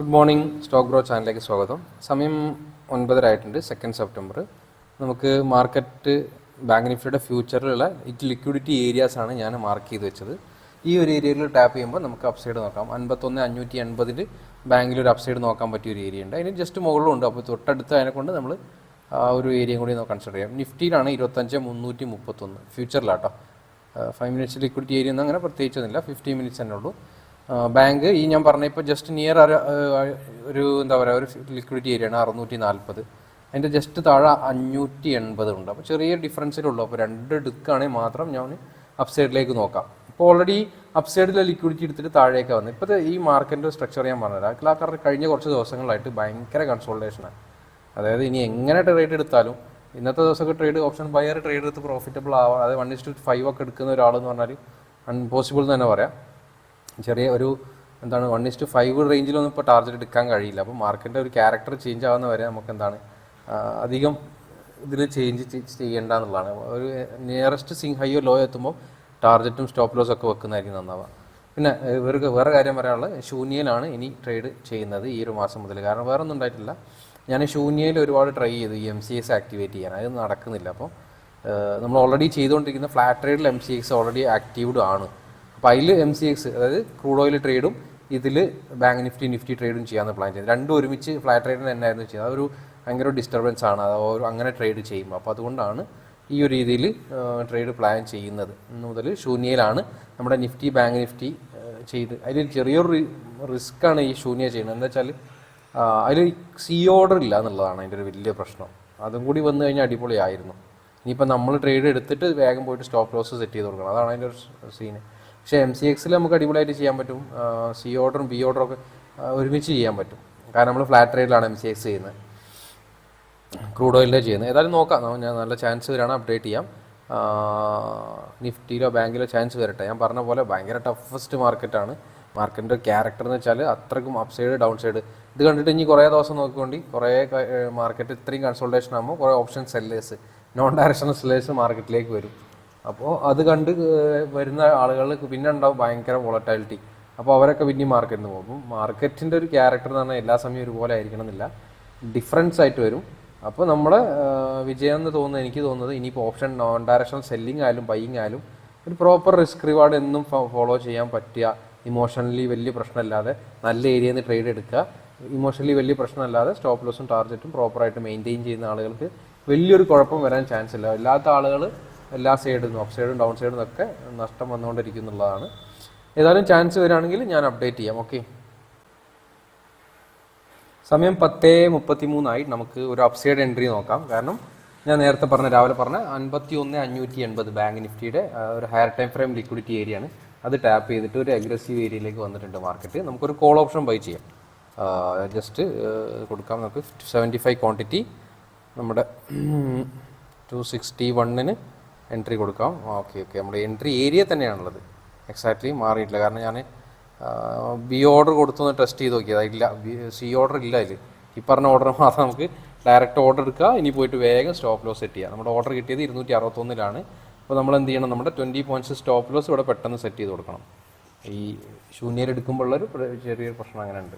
Good morning stock bro ചാനലിലേക്ക് സ്വാഗതം. സമയം ഒൻപതര ആയിട്ടുണ്ട് സെക്കൻഡ് സെപ്റ്റംബർ നമുക്ക് മാർക്കറ്റ് ബാങ്ക് നിഫ്റ്റിയുടെ ഫ്യൂച്ചറിലുള്ള ലിക്വിഡിറ്റി ഏരിയാസ് ആണ് ഞാൻ മാർക്ക് ചെയ്ത് വെച്ചത്. ഈ ഒരു ഏരിയയിൽ ടാപ്പ് ചെയ്യുമ്പോൾ നമുക്ക് അപ്സൈഡ് നോക്കാം. അൻപത്തൊന്ന് അഞ്ഞൂറ്റി എൺപതിൽ ബാങ്കിൽ ഒരു അപ്സൈഡ് നോക്കാൻ പറ്റിയ ഒരു ഏരിയ ഉണ്ട്. അതിന് ജസ്റ്റ് മുകളിലുണ്ട്. അപ്പോൾ തൊട്ടടുത്ത് അതിനെ കൊണ്ട് നമ്മൾ ആ ഒരു ഏരിയയും കൂടി കൺസിഡർ ചെയ്യാം. നിഫ്റ്റിയിലാണ് ഇരുപത്തഞ്ച് മുന്നൂറ്റി മുപ്പത്തൊന്ന്. ഫ്യൂച്ചറിലാട്ടോ ഫൈവ് മിനിറ്റ്സ് ലിക്വിഡിറ്റി ഏരിയ ഒന്നും അങ്ങനെ പ്രത്യേകിച്ചൊന്നുമില്ല. ഫിഫ്റ്റി മിനിറ്റ്സ് തന്നെ ഉള്ളൂ. ബാങ്ക് ഈ ഞാൻ പറഞ്ഞ ഇപ്പോൾ ജസ്റ്റ് നിയർ ഒരു എന്താ പറയുക ഒരു ലിക്വിഡിറ്റി ഏരിയ ആണ് അറുന്നൂറ്റി നാൽപ്പത് അതിന്റെ ജസ്റ്റ് താഴെ അഞ്ഞൂറ്റി എൺപത് ഉണ്ട്. അപ്പോൾ ചെറിയ ഡിഫറൻസിലുള്ളൂ അപ്പോൾ രണ്ട് എടുക്കുകയാണെങ്കിൽ മാത്രം ഞാൻ അപ്സൈഡിലേക്ക് നോക്കാം. ഇപ്പോൾ ഓൾറെഡി അപ്സൈഡിലെ ലിക്വിഡിറ്റി എടുത്തിട്ട് താഴേക്ക് വന്നു ഇപ്പോഴത്തെ ഈ മാർക്കറ്റിന്റെ സ്ട്രക്ചർ ഞാൻ പറഞ്ഞുതരാം. ക്ലാക്കർ കഴിഞ്ഞ കുറച്ച് ദിവസങ്ങളായിട്ട് ഭയങ്കര കൺസോൾട്ടേഷനാണ് അതായത് ഇനി എങ്ങനെ ട്രേഡ് എടുത്താലും ഇന്നത്തെ ദിവസമൊക്കെ ട്രേഡ് ഓപ്ഷൻ ബയർ ട്രേഡ് എടുത്ത് പ്രോഫിറ്റബിൾ ആവാം. അതായത് വൺ ഇസ്റ്റു ഫൈവ് ഒക്കെ എടുക്കുന്ന ഒരാളെന്ന് പറഞ്ഞാൽ അൺപോസിബിൾ എന്ന് തന്നെ പറയാം. ചെറിയ ഒരു എന്താണ് വൺ ഇസ്റ്റു ഫൈവ് റേഞ്ചിലൊന്നും ഇപ്പോൾ ടാർജറ്റ് എടുക്കാൻ കഴിയില്ല. അപ്പോൾ മാർക്കറ്റിന്റെ ഒരു ക്യാരക്ടർ ചേഞ്ച് ആവുന്ന വരെ നമുക്ക് എന്താണ് അധികം ഇതിൽ ചേഞ്ച് ചെയ്യേണ്ട എന്നുള്ളതാണ്. ഒരു നിയറസ്റ്റ് സിങ് ഹൈയോ ലോ എത്തുമ്പോൾ ടാർജറ്റും സ്റ്റോപ്പ് ലോസ് ഒക്കെ വെക്കുന്നതായിരിക്കും നന്നാവുക. പിന്നെ ഇവർക്ക് വേറെ കാര്യം പറയാനുള്ളത് ശൂന്യയിലാണ് ഇനി ട്രേഡ് ചെയ്യുന്നത് ഈ ഒരു മാസം മുതൽ. കാരണം വേറെ ഒന്നും ഉണ്ടായിട്ടില്ല. ഞാൻ ശൂന്യയിൽ ഒരുപാട് ട്രൈ ചെയ്തു ഈ എം സി എക്സ് ആക്ടിവേറ്റ് ചെയ്യാൻ. അത് നടക്കുന്നില്ല. അപ്പോൾ നമ്മൾ ഓൾറെഡി ചെയ്തുകൊണ്ടിരിക്കുന്ന flat ട്രേഡിൽ M C X already activated ആണ്. അപ്പോൾ അതിൽ എം സി എക്സ് അതായത് ക്രൂഡ് ഓയിൽ ട്രേഡും ഇതിൽ ബാങ്ക് നിഫ്റ്റി നിഫ്റ്റി ട്രേഡും ചെയ്യാമെന്ന് പ്ലാൻ ചെയ്തു. രണ്ടും ഒരുമിച്ച് ഫ്ലാറ്റ് ട്രേഡിന് തന്നെയായിരുന്നു ചെയ്യുന്നത് അതൊരു ഭയങ്കര ഡിസ്റ്റർബൻസ് ആണ്. അത് അങ്ങനെ ട്രേഡ് ചെയ്യുമ്പോൾ അപ്പോൾ അതുകൊണ്ടാണ് ഈ ഒരു രീതിയിൽ ട്രേഡ് പ്ലാൻ ചെയ്യുന്നത്. ഇന്ന് മുതൽ ശൂന്യയിലാണ് നമ്മുടെ നിഫ്റ്റി ബാങ്ക് നിഫ്റ്റി ചെയ്ത്. അതിൽ ചെറിയൊരു റിസ്ക് ആണ് ഈ ശൂന്യ ചെയ്യുന്നത്. എന്താ വെച്ചാൽ അതിൽ സി ഓർഡർ ഇല്ല എന്നുള്ളതാണ് അതിന്റെ ഒരു വലിയ പ്രശ്നം. അതും കൂടി വന്നു കഴിഞ്ഞാൽ അടിപൊളിയായിരുന്നു. ഇനിയിപ്പോൾ നമ്മൾ ട്രേഡ് എടുത്തിട്ട് വേഗം പോയിട്ട് സ്റ്റോപ്പ് ലോസ് സെറ്റ് ചെയ്ത് കൊടുക്കണം. അതാണ് അതിന്റെ ഒരു സീന് പക്ഷേ എം സി എക്സിൽ നമുക്ക് അടിപൊളിയായിട്ട് ചെയ്യാൻ പറ്റും. സി ഓർഡറും ബി ഓർഡറും ഒക്കെ ഒരുമിച്ച് ചെയ്യാൻ പറ്റും. കാരണം നമ്മൾ ഫ്ലാറ്റ് റേറ്റിലാണ് എം സി എക്സ് ചെയ്യുന്നത്. ക്രൂഡ് ഓയിലിന്റെ ചെയ്യുന്നത്. ഏതായാലും നോക്കാം. ഞാൻ നല്ല ചാൻസ് വരാണ് അപ്ഡേറ്റ് ചെയ്യാം. നിഫ്റ്റിയിലോ ബാങ്കിലോ ചാൻസ് വരട്ടെ. ഞാൻ പറഞ്ഞ പോലെ ഭയങ്കര ടഫസ്റ്റ് മാർക്കറ്റാണ് മാർക്കറ്റിന്റെ ക്യാരക്ടർ എന്ന് വെച്ചാൽ അത്രക്കും അപ്പ് സൈഡ് ഡൗൺ സൈഡ് ഇത് കണ്ടിട്ട് ഇനി കുറേ ദിവസം നോക്കിക്കൊണ്ട്. കുറേ മാർക്കറ്റ് ഇത്രയും കൺസൾട്ടേഷൻ ആകുമ്പോൾ കുറേ option sellers non directional sellers മാർക്കറ്റിലേക്ക് വരും. അപ്പോൾ അത് കണ്ട് വരുന്ന ആളുകൾക്ക് പിന്നെ ഉണ്ടാവും ഭയങ്കര വോളറ്റാലിറ്റി അപ്പോൾ അവരൊക്കെ പിന്നെ മാർക്കറ്റിൽ നിന്ന് പോകും. മാർക്കറ്റിന്റെ ഒരു ക്യാരക്ടർ എന്ന് പറഞ്ഞാൽ എല്ലാ സമയവും ഒരുപോലെ ആയിരിക്കണം എന്നില്ല. ഡിഫറൻസ് ആയിട്ട് വരും. അപ്പോൾ നമ്മൾ വിജയം എന്ന് തോന്നുന്നത് എനിക്ക് തോന്നുന്നത് ഇനിയിപ്പോൾ ഓപ്ഷൻ നോൺ ഡയറക്ഷണൽ സെല്ലിംഗ് ആയാലും ബൈയിങ് ആയാലും ഒരു പ്രോപ്പർ റിസ്ക് റിവാർഡ് എന്നും ഫോളോ ചെയ്യാൻ പറ്റിയ ഇമോഷണലി വലിയ പ്രശ്നമില്ലാതെ നല്ല ഏരിയയിൽ നിന്ന് ട്രേഡ് എടുക്കുക. ഇമോഷണലി വലിയ പ്രശ്നമില്ലാതെ സ്റ്റോപ്പ് ലോസും ടാർജറ്റും പ്രോപ്പറായിട്ട് മെയിന്റെയിൻ ചെയ്യുന്ന ആളുകൾക്ക് വലിയൊരു കുഴപ്പം വരാൻ ചാൻസ് ഇല്ല. അല്ലാത്ത ആളുകൾ എല്ലാ സൈഡിൽ നിന്നും അപ്പ് സൈഡും ഡൗൺ സൈഡും ഒക്കെ നഷ്ടം വന്നുകൊണ്ടിരിക്കുന്നുള്ളതാണ്. ഏതായാലും ചാൻസ് വരികയാണെങ്കിൽ ഞാൻ അപ്ഡേറ്റ് ചെയ്യാം ഓക്കെ? സമയം പത്തേ മുപ്പത്തി മൂന്നായി നമുക്ക് ഒരു അപ്സൈഡ് എൻട്രി നോക്കാം. കാരണം ഞാൻ നേരത്തെ പറഞ്ഞ രാവിലെ പറഞ്ഞ അൻപത്തി ഒന്ന് അഞ്ഞൂറ്റി എൺപത് ബാങ്ക് നിഫ്റ്റിയുടെ ഒരു higher time frame liquidity area ആണ് അത് ടാപ്പ് ചെയ്തിട്ട് ഒരു അഗ്രസീവ് ഏരിയയിലേക്ക് വന്നിട്ടുണ്ട് മാർക്കറ്റ്. നമുക്കൊരു കോൾ ഓപ്ഷൻ ബൈ ചെയ്യാം. ജസ്റ്റ് കൊടുക്കാം നമുക്ക്. Seventy five quantity. നമ്മുടെ ടു സിക്സ്റ്റി വണ്ണിന് എൻട്രി കൊടുക്കാം. ഓക്കെ ഓക്കെ നമ്മുടെ എൻട്രി ഏരിയ തന്നെയാണുള്ളത്. എക്സാക്ട്ലി മാറിയിട്ടില്ല. കാരണം ഞാൻ ബി ഓർഡർ കൊടുത്തൊന്ന് ടെസ്റ്റ് ചെയ്ത് നോക്കിയത്. ഇല്ല. സി ഓർഡർ ഇല്ല അതിൽ ഈ പറഞ്ഞ ഓർഡർ മാത്രം നമുക്ക് ഡയറക്റ്റ് ഓർഡർ എടുക്കുക ഇനി പോയിട്ട് വേഗം സ്റ്റോപ്പ് ലോസ് സെറ്റ് ചെയ്യുക നമ്മുടെ ഓർഡർ കിട്ടിയത് ഇരുന്നൂറ്റി അറുപത്തൊന്നിലാണ് അപ്പോൾ നമ്മൾ എന്ത് ചെയ്യണം? നമ്മുടെ ട്വന്റി പോയിന്റ്സ് സ്റ്റോപ്പ് ലോസ് ഇവിടെ പെട്ടെന്ന് സെറ്റ് ചെയ്ത് കൊടുക്കണം. ഈ പ്ര- ചെറിയൊരു പ്രശ്നം അങ്ങനെ ഉണ്ട്.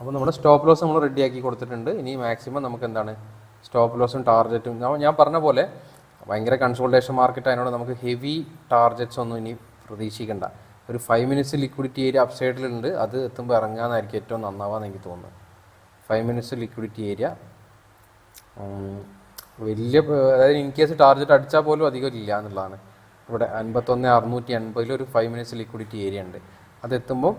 അപ്പോൾ നമ്മുടെ സ്റ്റോപ്പ് ലോസ് നമ്മൾ റെഡിയാക്കി കൊടുത്തിട്ടുണ്ട്. ഇനി മാക്സിമം നമുക്ക് എന്താണ്? സ്റ്റോപ്പ് ലോസും ടാർഗറ്റും ഞാൻ പറഞ്ഞ പോലെ ഭയങ്കര കൺസോൾട്ടേഷൻ മാർക്കറ്റ് അതിനോട് നമുക്ക് ഹെവി ടാർജറ്റ്സ് ഒന്നും ഇനി പ്രതീക്ഷിക്കേണ്ട. ഒരു ഫൈവ് മിനിറ്റ്സ് ലിക്വിഡിറ്റി ഏരിയ അപ്സൈഡിലുണ്ട് അത് എത്തുമ്പോൾ ഇറങ്ങാനായിരിക്കും ഏറ്റവും നന്നാവാന്ന് എനിക്ക് തോന്നുന്നത്. ഫൈവ് മിനിറ്റ്സ് ലിക്വിഡിറ്റി ഏരിയ വലിയ അതായത് ഇൻ കേസ് ടാർജറ്റ് അടിച്ചാൽ പോലും അധികം ഇല്ല എന്നുള്ളതാണ്. ഇവിടെ അൻപത്തൊന്ന് അറുന്നൂറ്റി എൺപതിൽ ഒരു ഫൈവ് മിനിറ്റ്സ് ലിക്വിഡിറ്റി ഏരിയ ഉണ്ട് അതെത്തുമ്പോൾ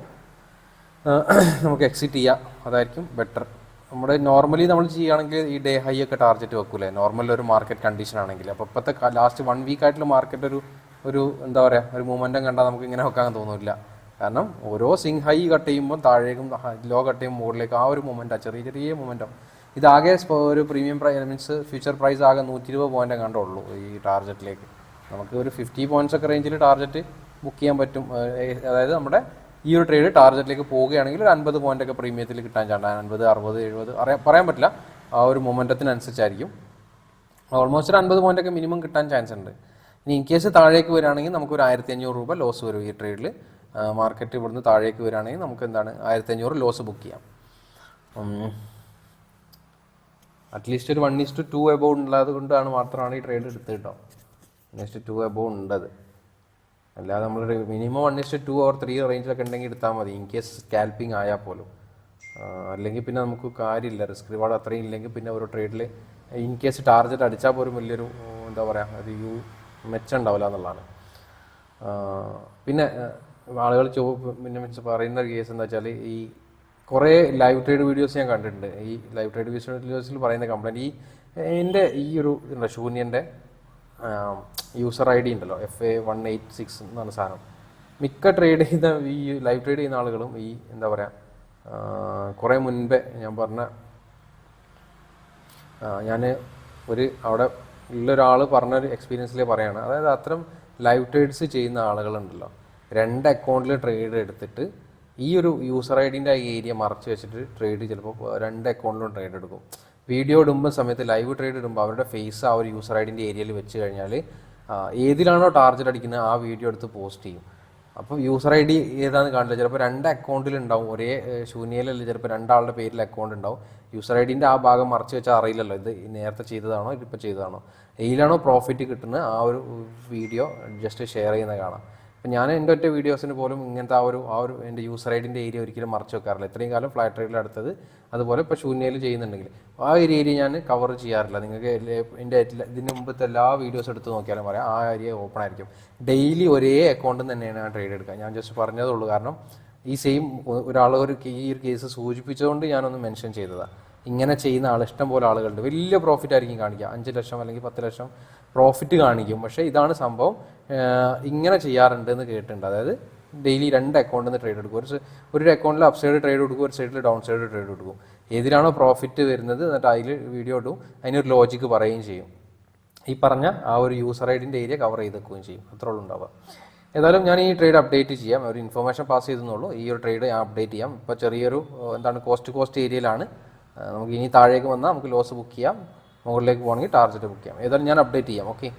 നമുക്ക് എക്സിറ്റ് ചെയ്യാം. അതായിരിക്കും ബെറ്റർ നമ്മുടെ നോർമലി നമ്മൾ ചെയ്യുകയാണെങ്കിൽ ഈ ഡേ ഹൈ ഒക്കെ ടാർഗറ്റ് വെക്കൂലേ? നോർമൽ ഒരു മാർക്കറ്റ് കണ്ടീഷൻ ആണെങ്കിൽ. അപ്പൊ ഇപ്പോഴത്തെ ലാസ്റ്റ് വൺ വീക്ക് ആയിട്ടുള്ള മാർക്കറ്റ് ഒരു ഒരു എന്താ പറയുക ഒരു മൂവ്മെന്റും കണ്ടാൽ നമുക്ക് ഇങ്ങനെ വെക്കാൻ തോന്നില്ല. കാരണം ഓരോ സിങ് ഹൈ കട്ട് ചെയ്യുമ്പോൾ താഴേക്കും ലോ കട്ട് ചെയ്യുമ്പോൾ മുകളിലേക്ക് ആ ഒരു മൊമെന്റാണ് ചെറിയ ചെറിയ മൊമെന്റം ഇതാകെ ഒരു premium price means future price ആകെ നൂറ്റി ഇരുപത് പോയിന്റ് കണ്ടുള്ളൂ ഈ ടാർഗറ്റിലേക്ക് നമുക്ക് ഒരു ഫിഫ്റ്റി പോയിന്റ്സ് ഒക്കെ റേഞ്ചിൽ ടാർഗറ്റ് ബുക്ക് ചെയ്യാൻ പറ്റും. അതായത് നമ്മുടെ ഈ ഒരു ട്രേഡ് ടാർഗറ്റിലേക്ക് പോവുകയാണെങ്കിൽ ഒരു അൻപത് പോയിന്റ് ഒക്കെ പ്രീമിയത്തിൽ കിട്ടാൻ ചാണ്ട അൻപത് അറുപത് എഴുപത് അറിയാൻ പറയാൻ പറ്റില്ല. ആ ഒരു മൊമെന്റത്തിനനുസരിച്ചായിരിക്കും ഓൾമോസ്റ്റ് ഒരു അൻപത് പോയിന്റ് ഒക്കെ മിനിമം കിട്ടാൻ ചാൻസ് ഉണ്ട്. ഇനി ഇൻ കേസ് താഴേക്ക് വരികയാണെങ്കിൽ നമുക്ക് ഒരു ആയിരത്തി അഞ്ഞൂറ് രൂപ ലോസ് വരും ഈ ട്രേഡിൽ മാർക്കറ്റ് ഇവിടുന്ന് താഴേക്ക് വരികയാണെങ്കിൽ നമുക്ക് എന്താണ്? ആയിരത്തി അഞ്ഞൂറ് ലോസ് ബുക്ക് ചെയ്യാം. അറ്റ്ലീസ്റ്റ് ഒരു വൺ ഇസ്റ്റ് ടു എബോ ഉള്ളത് കൊണ്ടാണ് മാത്രമാണ് ഈ ട്രേഡ് എടുത്തത് കേട്ടോ. വൺ ഇസ്റ്റ് ടു എബോ ഉണ്ടത് അല്ലാതെ നമ്മൾ minimum one is to two or three റേഞ്ചിലൊക്കെ ഉണ്ടെങ്കിൽ എടുത്താൽ മതി. ഇൻ കേസ് സ്കാൽപ്പിംഗ് ആയാൽ പോലും. അല്ലെങ്കിൽ പിന്നെ നമുക്ക് കാര്യമില്ല. റിസ്ക് റിവാർഡ് അത്രയും ഇല്ലെങ്കിൽ പിന്നെ ഒരു ട്രേഡിൽ ഇൻ കേസ് ടാർജറ്റ് അടിച്ചാൽ പോലും വലിയൊരു എന്താ പറയുക ഒരു യു മെച്ചം ഉണ്ടാവില്ല എന്നുള്ളതാണ്. പിന്നെ ആളുകൾ ചോ പിന്നെ വെച്ച് പറയുന്ന ഒരു കേസ് എന്താ വെച്ചാൽ ഈ കുറേ ലൈവ് ട്രേഡ് വീഡിയോസ് ഞാൻ കണ്ടിട്ടുണ്ട്. ഈ ലൈവ് ട്രേഡ് വീഡിയോസിൽ പറയുന്ന കംപ്ലൈന്റ് ഈ എന്റെ ഈ ഒരു ശൂന്യന്റെ യൂസർ ഐ ഡി ഉണ്ടല്ലോ F A one eight six എന്നാണ് സാധനം. മിക്ക ട്രേഡ് ചെയ്ത ഈ ലൈവ് ട്രേഡ് ചെയ്യുന്ന ആളുകളും ഈ എന്താ പറയുക കുറേ മുൻപേ ഞാൻ പറഞ്ഞ ഞാൻ ഒരു അവിടെ ഉള്ളൊരാൾ പറഞ്ഞൊരു എക്സ്പീരിയൻസിൽ പറയാണ്. അതായത് അത്തരം ലൈവ് ട്രേഡ്സ് ചെയ്യുന്ന ആളുകളുണ്ടല്ലോ രണ്ട് അക്കൗണ്ടിൽ ട്രേഡ് എടുത്തിട്ട് ഈ ഒരു യൂസർ ഐ ഡിന്റെ ഏരിയ മറച്ച് വെച്ചിട്ട് ട്രേഡ് ചിലപ്പോൾ രണ്ട് അക്കൗണ്ടിലും ട്രേഡ് എടുക്കും. വീഡിയോ ഇടുമ്പോൾ സമയത്ത് ലൈവ് ട്രേഡ് ഇടുമ്പോൾ അവരുടെ ഫേസ് ആ ഒരു യൂസർ ഐ ഡിന്റെ ഏരിയയിൽ വെച്ച് കഴിഞ്ഞാൽ ഏതിലാണോ ടാർജറ്റ് അടിക്കുന്നത് ആ വീഡിയോ എടുത്ത് പോസ്റ്റ് ചെയ്യും. അപ്പോൾ യൂസർ ഐ ഡി ഏതാണെന്ന് കാണില്ല. ചിലപ്പോൾ രണ്ട് അക്കൗണ്ടിൽ ഉണ്ടാവും ഒരേ ശൂന്യയിലല്ല ചിലപ്പോൾ രണ്ടാളുടെ പേരിൽ അക്കൗണ്ട് ഉണ്ടാവും യൂസർ ഐ ഡിന്റെ ആ ഭാഗം മറച്ച് വെച്ചാൽ അറിയില്ലല്ലോ. ഇത് നേരത്തെ ചെയ്തതാണോ ഇതിപ്പോൾ ചെയ്തതാണോ? ഏതിലാണോ പ്രോഫിറ്റ് കിട്ടുന്നത് ആ ഒരു വീഡിയോ ജസ്റ്റ് ഷെയർ ചെയ്യുന്നത് കാണാം. അപ്പം ഞാൻ എന്റെ ഒറ്റ വീഡിയോസിന് പോലും ഇങ്ങനത്തെ ആ ഒരു ആ ഒരു എന്റെ യൂസർ ഐഡിന്റെ ഏരിയ ഒരിക്കലും മറച്ചു വെക്കാറില്ല. ഇത്രയും കാലം ഫ്ലാറ്റ് ട്രേഡിൽ അടുത്തത് അതുപോലെ ഇപ്പോൾ ശൂന്യയിൽ ചെയ്യുന്നുണ്ടെങ്കിൽ. ആ ഒരു ഏരിയ ഞാൻ കവർ ചെയ്യാറില്ല. നിങ്ങൾക്ക് എന്റെ ഇതിന് മുമ്പത്തെ എല്ലാ വീഡിയോസ് എടുത്ത് നോക്കിയാലും പറയാം ആ ഏരിയ ഓപ്പൺ ആയിരിക്കും. ഡെയിലി ഒരേ അക്കൗണ്ടിൽ തന്നെയാണ് ഞാൻ ട്രേഡ് എടുക്കുക. ഞാൻ ജസ്റ്റ് പറഞ്ഞതേ ഉള്ളൂ. കാരണം ഈ സെയിം ഒരാൾ ഒരു ഈ ഒരു കേസ് സൂചിപ്പിച്ചുകൊണ്ട് ഞാനൊന്ന് മെൻഷൻ ചെയ്തതാണ് ഇങ്ങനെ ചെയ്യുന്ന ആൾ ഇഷ്ടം പോലെ ആളുകളുണ്ട്. വലിയ പ്രോഫിറ്റ് ആയിരിക്കും കാണിക്കുക. അഞ്ച് ലക്ഷം അല്ലെങ്കിൽ പത്ത് ലക്ഷം പ്രോഫിറ്റ് കാണിക്കും. പക്ഷേ ഇതാണ് സംഭവം. ഇങ്ങനെ ചെയ്യാറുണ്ട് എന്ന് കേട്ടിട്ടുണ്ട്. അതായത് ഡെയിലി രണ്ട് അക്കൗണ്ടിൽ നിന്ന് ട്രേഡ് എടുക്കും. ഒരു ഒരു അക്കൗണ്ടിൽ അപ്പ് സൈഡ് ട്രേഡ് കൊടുക്കും ഒരു സൈഡിൽ ഡൗൺ സൈഡ് ട്രേഡ് കൊടുക്കും. ഏതിലാണോ പ്രോഫിറ്റ് വരുന്നത് എന്നിട്ട് അതിൽ വീഡിയോ ഇടും. അതിനൊരു ലോജിക്ക് പറയുകയും ചെയ്യും. ഈ പറഞ്ഞ ആ ഒരു യൂസർ ഐഡിന്റെ ഏരിയ കവർ ചെയ്ത് വെക്കുകയും ചെയ്യും. അത്രേ ഉള്ളൂ ഉണ്ടാവുക. ഏതായാലും ഞാൻ ഈ ട്രേഡ് അപ്ഡേറ്റ് ചെയ്യാം. ഒരു ഇൻഫർമേഷൻ പാസ് ചെയ്തെന്നുള്ളൂ. ഈ ഒരു ട്രേഡ് ഞാൻ അപ്ഡേറ്റ് ചെയ്യാം. ഇപ്പോൾ ചെറിയൊരു എന്താണ് കോസ്റ്റ് കോസ്റ്റ് ഏരിയയിലാണ് നമുക്ക് ഇനി താഴേക്ക് വന്നാൽ നമുക്ക് ലോസ് ബുക്ക് ചെയ്യാം. മുകളിലേക്ക് പോകണമെങ്കിൽ ടാർജറ്റ് ബുക്ക് ചെയ്യാം. ഏതായാലും ഞാൻ അപ്ഡേറ്റ് ചെയ്യാം. ഓക്കെ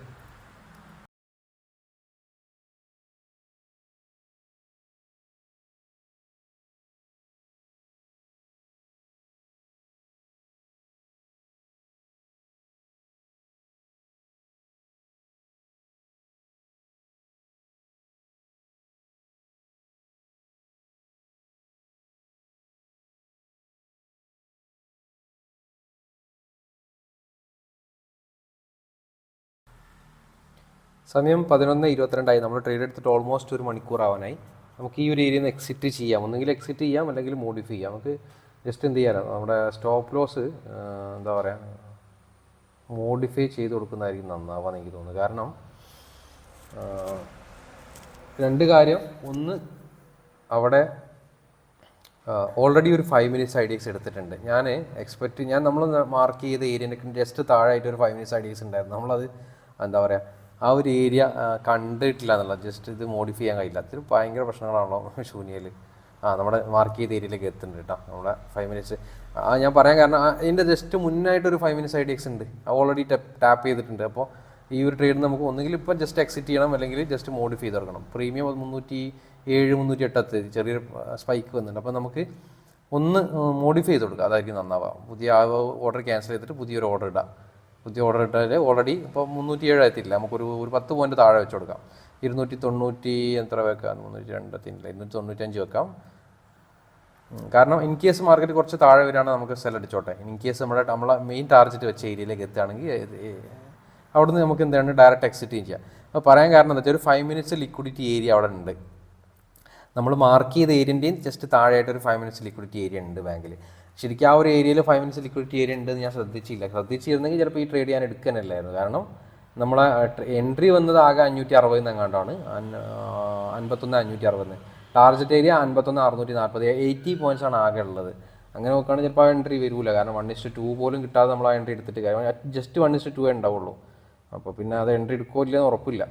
സമയം പതിനൊന്ന് ഇരുപത്തിരണ്ടായി. നമ്മൾ ട്രേഡ് എടുത്തിട്ട് ഓൾമോസ്റ്റ് ഒരു മണിക്കൂർ ആവാനായി. നമുക്ക് ഈ ഒരു ഏരിയയിൽ നിന്ന് എക്സിറ്റ് ചെയ്യാം. ഒന്നെങ്കിൽ എക്സിറ്റ് ചെയ്യാം അല്ലെങ്കിൽ മോഡിഫൈ ചെയ്യാം. നമുക്ക് ജസ്റ്റ് എന്ത് ചെയ്യാനോ നമ്മുടെ സ്റ്റോപ്പ് ലോസ് എന്താ പറയുക മോഡിഫൈ ചെയ്ത് കൊടുക്കുന്നതായിരിക്കും നന്നാവാന്ന് എനിക്ക് തോന്നുന്നു. കാരണം രണ്ട് കാര്യം. ഒന്ന് അവിടെ ഓൾറെഡി ഒരു ഫൈവ് മിനിറ്റ്സ് ഐഡിയസ് എടുത്തിട്ടുണ്ട്. ഞാൻ എക്സ്പെക്റ്റ് ഞാൻ നമ്മൾ മാർക്ക് ചെയ്ത ഏരിയന്റെ ജസ്റ്റ് താഴായിട്ട് ഒരു ഫൈവ് മിനിറ്റ്സ് ഐഡിയസ് ഉണ്ടായിരുന്നു. നമ്മളത് എന്താ പറയുക ആ ഒരു ഏരിയ കണ്ടിട്ടില്ല എന്നുള്ളത് ജസ്റ്റ് ഇത് മോഡിഫൈ ചെയ്യാൻ കഴിയില്ല. അതിൽ ഭയങ്കര പ്രശ്നങ്ങളാണല്ലോ ശൂന്യയിൽ ആ നമ്മുടെ മാർക്ക് ചെയ്ത ഏരിയയിലേക്ക് എത്തുന്നുണ്ട് കേട്ടോ നമ്മുടെ ഫൈവ് മിനിറ്റ്സ് ആ ഞാൻ പറയാൻ കാരണം അതിന്റെ ജസ്റ്റ് മുന്നായിട്ട് ഒരു ഫൈവ് മിനിറ്റ്സ് ഐഡിയക്സ് ഉണ്ട്. ഓൾറെഡി ടാപ്പ് ചെയ്തിട്ടുണ്ട്. അപ്പോൾ ഈ ഒരു ട്രേഡ് നമുക്ക് ഒന്നുകിൽ ഇപ്പം ജസ്റ്റ് എക്സിറ്റ് ചെയ്യണം അല്ലെങ്കിൽ ജസ്റ്റ് മോഡിഫൈ ചെയ്ത് പ്രീമിയം മുന്നൂറ്റി ഏഴ് മുന്നൂറ്റി എട്ടത്ത് ചെറിയൊരു സ്പൈക്ക് വന്നിട്ടുണ്ട്. അപ്പോൾ നമുക്ക് ഒന്ന് മോഡിഫൈ ചെയ്ത് കൊടുക്കുക അതായിരിക്കും നന്നാവുക. പുതിയ ഓർഡർ ക്യാൻസൽ ചെയ്തിട്ട് പുതിയൊരു ഓർഡർ ഇടാം. പുതിയ ഓർഡർ ഇട്ടാൽ ഓൾറെഡി ഇപ്പോൾ മുന്നൂറ്റി ഏഴ് എത്തിയില്ല നമുക്കൊരു ഒരു പത്ത് പോയിന്റ് താഴെ വെച്ച് കൊടുക്കാം. ഇരുന്നൂറ്റി തൊണ്ണൂറ്റി എത്ര വെക്കാം? മുന്നൂറ്റി രണ്ടത്തിനില്ല. ഇരുന്നൂറ്റി തൊണ്ണൂറ്റഞ്ച് വെക്കാം. കാരണം ഇൻ കേസ് മാർക്കറ്റ് കുറച്ച് താഴെ വരികയാണെങ്കിൽ നമുക്ക് സെൽ അടിച്ചോട്ടെ. ഇൻ കേസ് നമ്മുടെ നമ്മളെ മെയിൻ ടാർഗറ്റ് വെച്ച ഏരിയയിലേക്ക് എത്തുകയാണെങ്കിൽ അവിടെ നിന്ന് നമുക്ക് എന്താണ് ഡയറക്റ്റ് എക്സിറ്റ് ചെയ്യാം. അപ്പോൾ പറയാൻ കാരണം എന്താ വെച്ചാൽ ഒരു ഫൈവ് മിനിറ്റ്സ് ലിക്വിഡിറ്റി ഏരിയ അവിടെ ഉണ്ട്. നമ്മൾ മാർക്ക് ചെയ്ത ഏരിയന്റെയും ജസ്റ്റ് താഴെയായിട്ട് ഒരു ഫൈവ് മിനിറ്റ്സ് ലിക്വിഡിറ്റി ഏരിയ ഉണ്ട് ബാങ്കിൽ ശരിക്കും ആ ഒരു ഏരിയയിൽ ഫൈവ് മിനിറ്റ്സ് ലിക്വിഡിറ്റി ഏരിയ ഉണ്ടെന്ന് ഞാൻ ശ്രദ്ധിച്ചില്ല. ശ്രദ്ധിച്ചിരുന്നെങ്കിൽ ചിലപ്പോൾ ഈ ട്രേഡ് ഞാൻ എടുക്കാനല്ലായിരുന്നു. കാരണം നമ്മളെ എൻട്രി വന്നത് ആകെ അഞ്ഞൂറ്റി അറുപതിൽ നിന്ന് എങ്ങാണ്ടാണ്. അൻ- അൻപത്തൊന്ന് അഞ്ഞൂറ്റി അറുപത് ടാർജറ്റ് ഏരിയ അൻപത്തൊന്ന് അറുന്നൂറ്റി നാൽപ്പത് എയ്റ്റി പോയിന്റ്സ് ആണ് ആകെ ഉള്ളത്. അങ്ങനെ നോക്കുകയാണെങ്കിൽ ചിലപ്പോൾ ആ എൻട്രി വരില്ല കാരണം വൺ ഇസ്റ്റ് ടു പോലും കിട്ടാതെ നമ്മൾ ആ എൻട്രി എടുത്തിട്ട് കാര്യം ജസ്റ്റ് വൺ ഇസ്റ്റ് ടു ഉണ്ടാവുള്ളൂ. അപ്പോൾ പിന്നെ അത് എൻട്രി എടുക്കുമോ എന്ന് ഉറപ്പില്ല.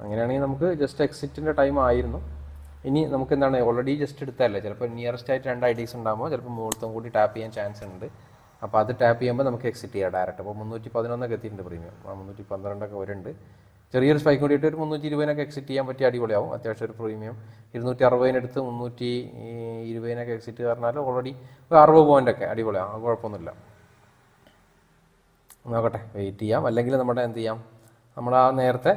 അങ്ങനെയാണെങ്കിൽ നമുക്ക് ജസ്റ്റ് എക്സിറ്റിന്റെ ടൈം ആയിരുന്നു. ഇനി നമുക്ക് എന്താണ് ഓൾറെഡി ജസ്റ്റ് എടുത്താലേ ചിലപ്പോൾ നിയറസ്റ്റ് ആയിട്ട് രണ്ട് ഐ ഡീസ് ഉണ്ടാകുമ്പോൾ ചിലപ്പോൾ മുകളിലത്തും കൂടി ടാപ്പ് ചെയ്യാൻ ചാൻസ് ഉണ്ട്. അപ്പോൾ അത് ടാപ്പ് ചെയ്യുമ്പോൾ നമുക്ക് എക്സിറ്റ് ചെയ്യാം ഡയറക്റ്റ് അപ്പോൾ മുന്നൂറ്റി പതിനൊന്നൊക്കെ എത്തിയിട്ടുണ്ട് പ്രീമിയം മുന്നൂറ്റി പന്ത്രണ്ടൊക്കെ വരുന്നുണ്ട്. ചെറിയൊരു സ്പൈക്ക് കൂടിയിട്ട് ഒരു മുന്നൂറ്റി ഇരുപതിനൊക്കെ എക്സിറ്റ് ചെയ്യാൻ പറ്റിയ അടിപൊളിയാവും. അത്യാവശ്യം ഒരു പ്രീമിയം ഇരുന്നൂറ്റി അറുപതിനടുത്ത് മുന്നൂറ്റി ഇരുപതിനൊക്കെ എക്സിറ്റ് പറഞ്ഞാൽ ഓൾറെഡി ഒരു അറുപത് അടിപൊളിയാവും അത് കുഴപ്പമൊന്നുമില്ല. നോക്കട്ടെ വെയിറ്റ് ചെയ്യാം. അല്ലെങ്കിൽ നമ്മുടെ എന്ത് ചെയ്യാം? നമ്മൾ ആ നേരത്തെ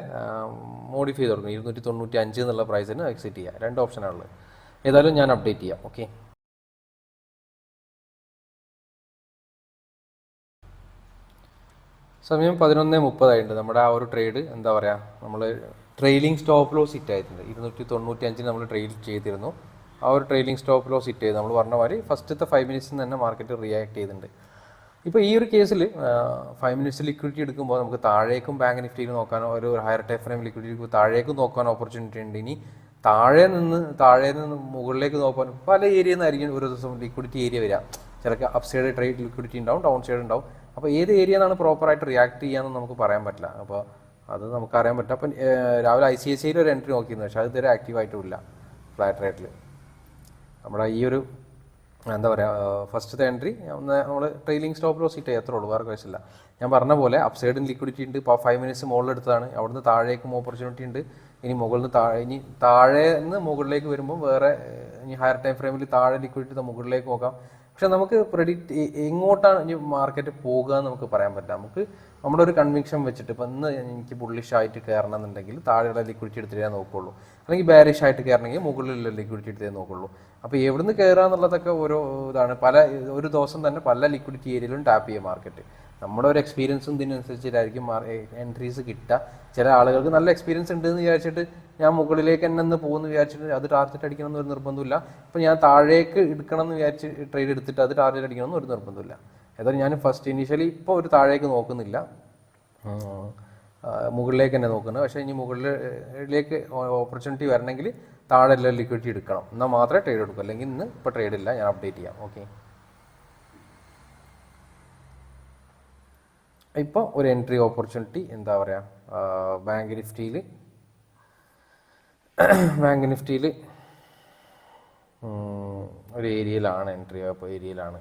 മോഡിഫൈ ചെയ്ത് കൊടുക്കും ഇരുന്നൂറ്റി തൊണ്ണൂറ്റി അഞ്ച് എന്നുള്ള പ്രൈസിന് എക്സിറ്റ് ചെയ്യുക രണ്ട് ഓപ്ഷനാണുള്ളത് ഏതായാലും ഞാൻ അപ്ഡേറ്റ് ചെയ്യാം. ഓക്കെ സമയം പതിനൊന്ന് മുപ്പതായിട്ടുണ്ട്. നമ്മുടെ ആ ഒരു ട്രേഡ് എന്താ പറയുക നമ്മൾ ട്രെയിലിംഗ് സ്റ്റോപ്പ് ലോസ് ഹിറ്റ് ആയിട്ടുണ്ട്. ഇരുന്നൂറ്റി തൊണ്ണൂറ്റി അഞ്ചിന് നമ്മൾ ട്രെയിൽ ചെയ്തിരുന്നു. ആ ഒരു ട്രെയിലിംഗ് സ്റ്റോപ്പ് ലോസ് ഹിറ്റ് ചെയ്ത്. നമ്മൾ പറഞ്ഞ മാതിരി ഫസ്റ്റത്തെ ഫൈവ് മിനിറ്റ്സിൽ തന്നെ മാർക്കറ്റ് റിയാക്ട് ചെയ്തിട്ടുണ്ട്. ഇപ്പോൾ ഈ ഒരു കേസിൽ ഫൈവ് മിനിറ്റ്സ് ലിക്വിഡിറ്റി എടുക്കുമ്പോൾ നമുക്ക് താഴേക്കും ബാങ്ക് നിഫ്റ്റിയിൽ നോക്കാനോ ഒരു ഹയർ ടൈം ഫ്രെയിം ലിക്വിഡിറ്റി താഴേക്കും നോക്കാൻ ഓപ്പർച്യൂണിറ്റി ഉണ്ട്. ഇനി താഴെ നിന്ന് താഴെ നിന്ന് മുകളിലേക്ക് നോക്കാൻ പല ഏരിയയിൽ നിന്നായിരിക്കും ഒരു ദിവസം ലിക്വിഡിറ്റി ഏരിയ വരിക ചിലക്ക് അപ് സൈഡ് ട്രേഡ് ലിക്വിഡിറ്റി ഉണ്ടാവും ഡൗൺ സൈഡ് ഉണ്ടാവും. അപ്പോൾ ഏത് ഏരിയ നിന്നാണ് പ്രോപ്പറായിട്ട് റിയാക്ട് ചെയ്യാമെന്ന് നമുക്ക് പറയാൻ പറ്റില്ല. അപ്പോൾ അത് നമുക്ക് അറിയാൻ പറ്റും അപ്പം രാവിലെ ഐ സി ഐ സിയിൽ ഒരു എൻട്രി നോക്കിയിരുന്നു പക്ഷേ അത് ഇതുവരെ ആക്റ്റീവ് ആയിട്ടുമില്ല ഫ്ലാറ്റ് റേറ്റിൽ നമ്മുടെ ഈ ഒരു എന്താ പറയുക ഫസ്റ്റത്തെ എൻട്രി നമ്മൾ ട്രെയിലിംഗ് സ്റ്റോപ്പ് ലോസ് ഇട്ടേ എത്ര ഉള്ളൂ വേറെ കേസില്ല ഞാൻ പറഞ്ഞ പോലെ അപ്സൈഡിന് ലിക്വിഡിറ്റി ഉണ്ട് ഇപ്പോൾ ഫൈവ് മിനിറ്റ്സ് മുകളിലെടുത്തതാണ്. അവിടുന്ന് താഴേക്കും ഓപ്പർച്യൂണിറ്റി ഉണ്ട്. ഇനി മുകളിൽ നിന്ന് താഴെ ഇനി താഴെ നിന്ന് മുകളിലേക്ക് വരുമ്പോൾ വേറെ ഇനി ഹയർ ടൈം ഫ്രെയിമിൽ താഴെ ലിക്വിഡിറ്റി മുകളിലേക്ക് നോക്കാം. പക്ഷെ നമുക്ക് പ്രെഡിക്റ്റ് എങ്ങോട്ടാണ് ഇനി മാർക്കറ്റ് പോകുക എന്ന് നമുക്ക് പറയാൻ പറ്റില്ല. നമുക്ക് നമ്മുടെ ഒരു കൺവിക്ഷൻ വെച്ചിട്ട് ഇപ്പം ഇന്ന് എനിക്ക് ബുള്ളിഷ് ആയിട്ട് കയറണം എന്നുണ്ടെങ്കിൽ താഴെയുള്ള ലിക്വിഡിറ്റി എടുത്തിട്ടേ നോക്കുള്ളൂ. അല്ലെങ്കിൽ ബാരിഷ് ആയിട്ട് കയറണമെങ്കിൽ മുകളിലുള്ള ലിക്വിഡിറ്റി എടുത്തേ നോക്കുള്ളൂ. അപ്പോൾ എവിടുന്ന് കയറുക എന്നുള്ളതൊക്കെ ഓരോ ഇതാണ്. പല ഒരു ദിവസം തന്നെ പല ലിക്വിഡിറ്റി ഏരിയയിലും ടാപ്പ് ചെയ്യും മാർക്കറ്റ് നമ്മുടെ ഒരു എക്സ്പീരിയൻസും ഇതിനനുസരിച്ചിട്ടായിരിക്കും എൻട്രീസ് കിട്ടുക. ചില ആളുകൾക്ക് നല്ല എക്സ്പീരിയൻസ് ഉണ്ട് എന്ന് വിചാരിച്ചിട്ട് ഞാൻ മുകളിലേക്ക് തന്നെ ഒന്ന് പോകുമെന്ന് വിചാരിച്ചിട്ട് അത് ടാർഗറ്റ് അടിക്കണം ഒരു നിർബന്ധമില്ല അപ്പോൾ ഞാൻ താഴേക്ക് എടുക്കണം എന്ന് വിചാരിച്ച് ട്രേഡ് എടുത്തിട്ട് അത് ടാർഗറ്റ് അടിക്കണം ഒരു നിർബന്ധമില്ല ഏതായാലും ഞാൻ ഫസ്റ്റ് ഇനീഷ്യലി ഇപ്പോൾ ഒരു താഴേക്ക് നോക്കുന്നില്ല. മുകളിലേക്ക് തന്നെ നോക്കുന്നത് പക്ഷേ ഇനി മുകളിലേക്ക് ഓപ്പർച്യൂണിറ്റി വരണമെങ്കിൽ താഴെ എല്ലാം ലിക്വിഡിറ്റി എടുക്കണം. എന്നാൽ മാത്രമേ ട്രേഡ് എടുക്കൂ. അല്ലെങ്കിൽ ഇന്ന് ഇപ്പോൾ ട്രേഡ് ഇല്ല. ഞാൻ അപ്ഡേറ്റ് ചെയ്യാം. ഓക്കെ ഇപ്പോൾ ഒരു എൻട്രി ഓപ്പർച്യൂണിറ്റി എന്താ പറയുക ബാങ്ക് നിഫ്റ്റിയിൽ ബാങ്ക് നിഫ്റ്റിയിൽ ഒരു ഏരിയയിലാണ് എൻട്രി ഏരിയയിലാണ്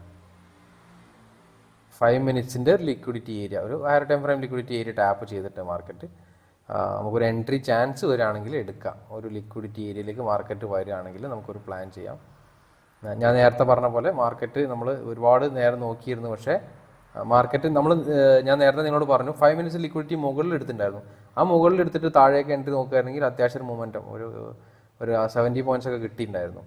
ഫൈവ് മിനിറ്റ്സിന്റെ ലിക്വിഡിറ്റി ഏരിയ ഒരു higher time frame liquidity area tap ചെയ്തിട്ട് മാർക്കറ്റ് നമുക്കൊരു എൻട്രി ചാൻസ് വരികയാണെങ്കിൽ എടുക്കാം. ഒരു ലിക്വിഡിറ്റി ഏരിയയിലേക്ക് മാർക്കറ്റ് വരികയാണെങ്കിൽ നമുക്കൊരു പ്ലാൻ ചെയ്യാം. ഞാൻ നേരത്തെ പറഞ്ഞ പോലെ മാർക്കറ്റ് നമ്മൾ ഒരുപാട് നേരം നോക്കിയിരുന്നു. പക്ഷേ മാർക്കറ്റ് നമ്മൾ ഞാൻ നേരത്തെ നിങ്ങളോട് പറഞ്ഞു ഫൈവ് മിനിറ്റ്സ് ലിക്വിഡിറ്റി മുകളിൽ എടുത്തിട്ടുണ്ടായിരുന്നു. ആ മുകളിൽ എടുത്തിട്ട് താഴേക്ക് എൻട്രി നോക്കുകയാണെങ്കിൽ അത്യാവശ്യം മൂമെന്റം ഒരു ഒരു സെവന്റി പോയിന്റ്സ് ഒക്കെ കിട്ടിയിട്ടുണ്ടായിരുന്നു.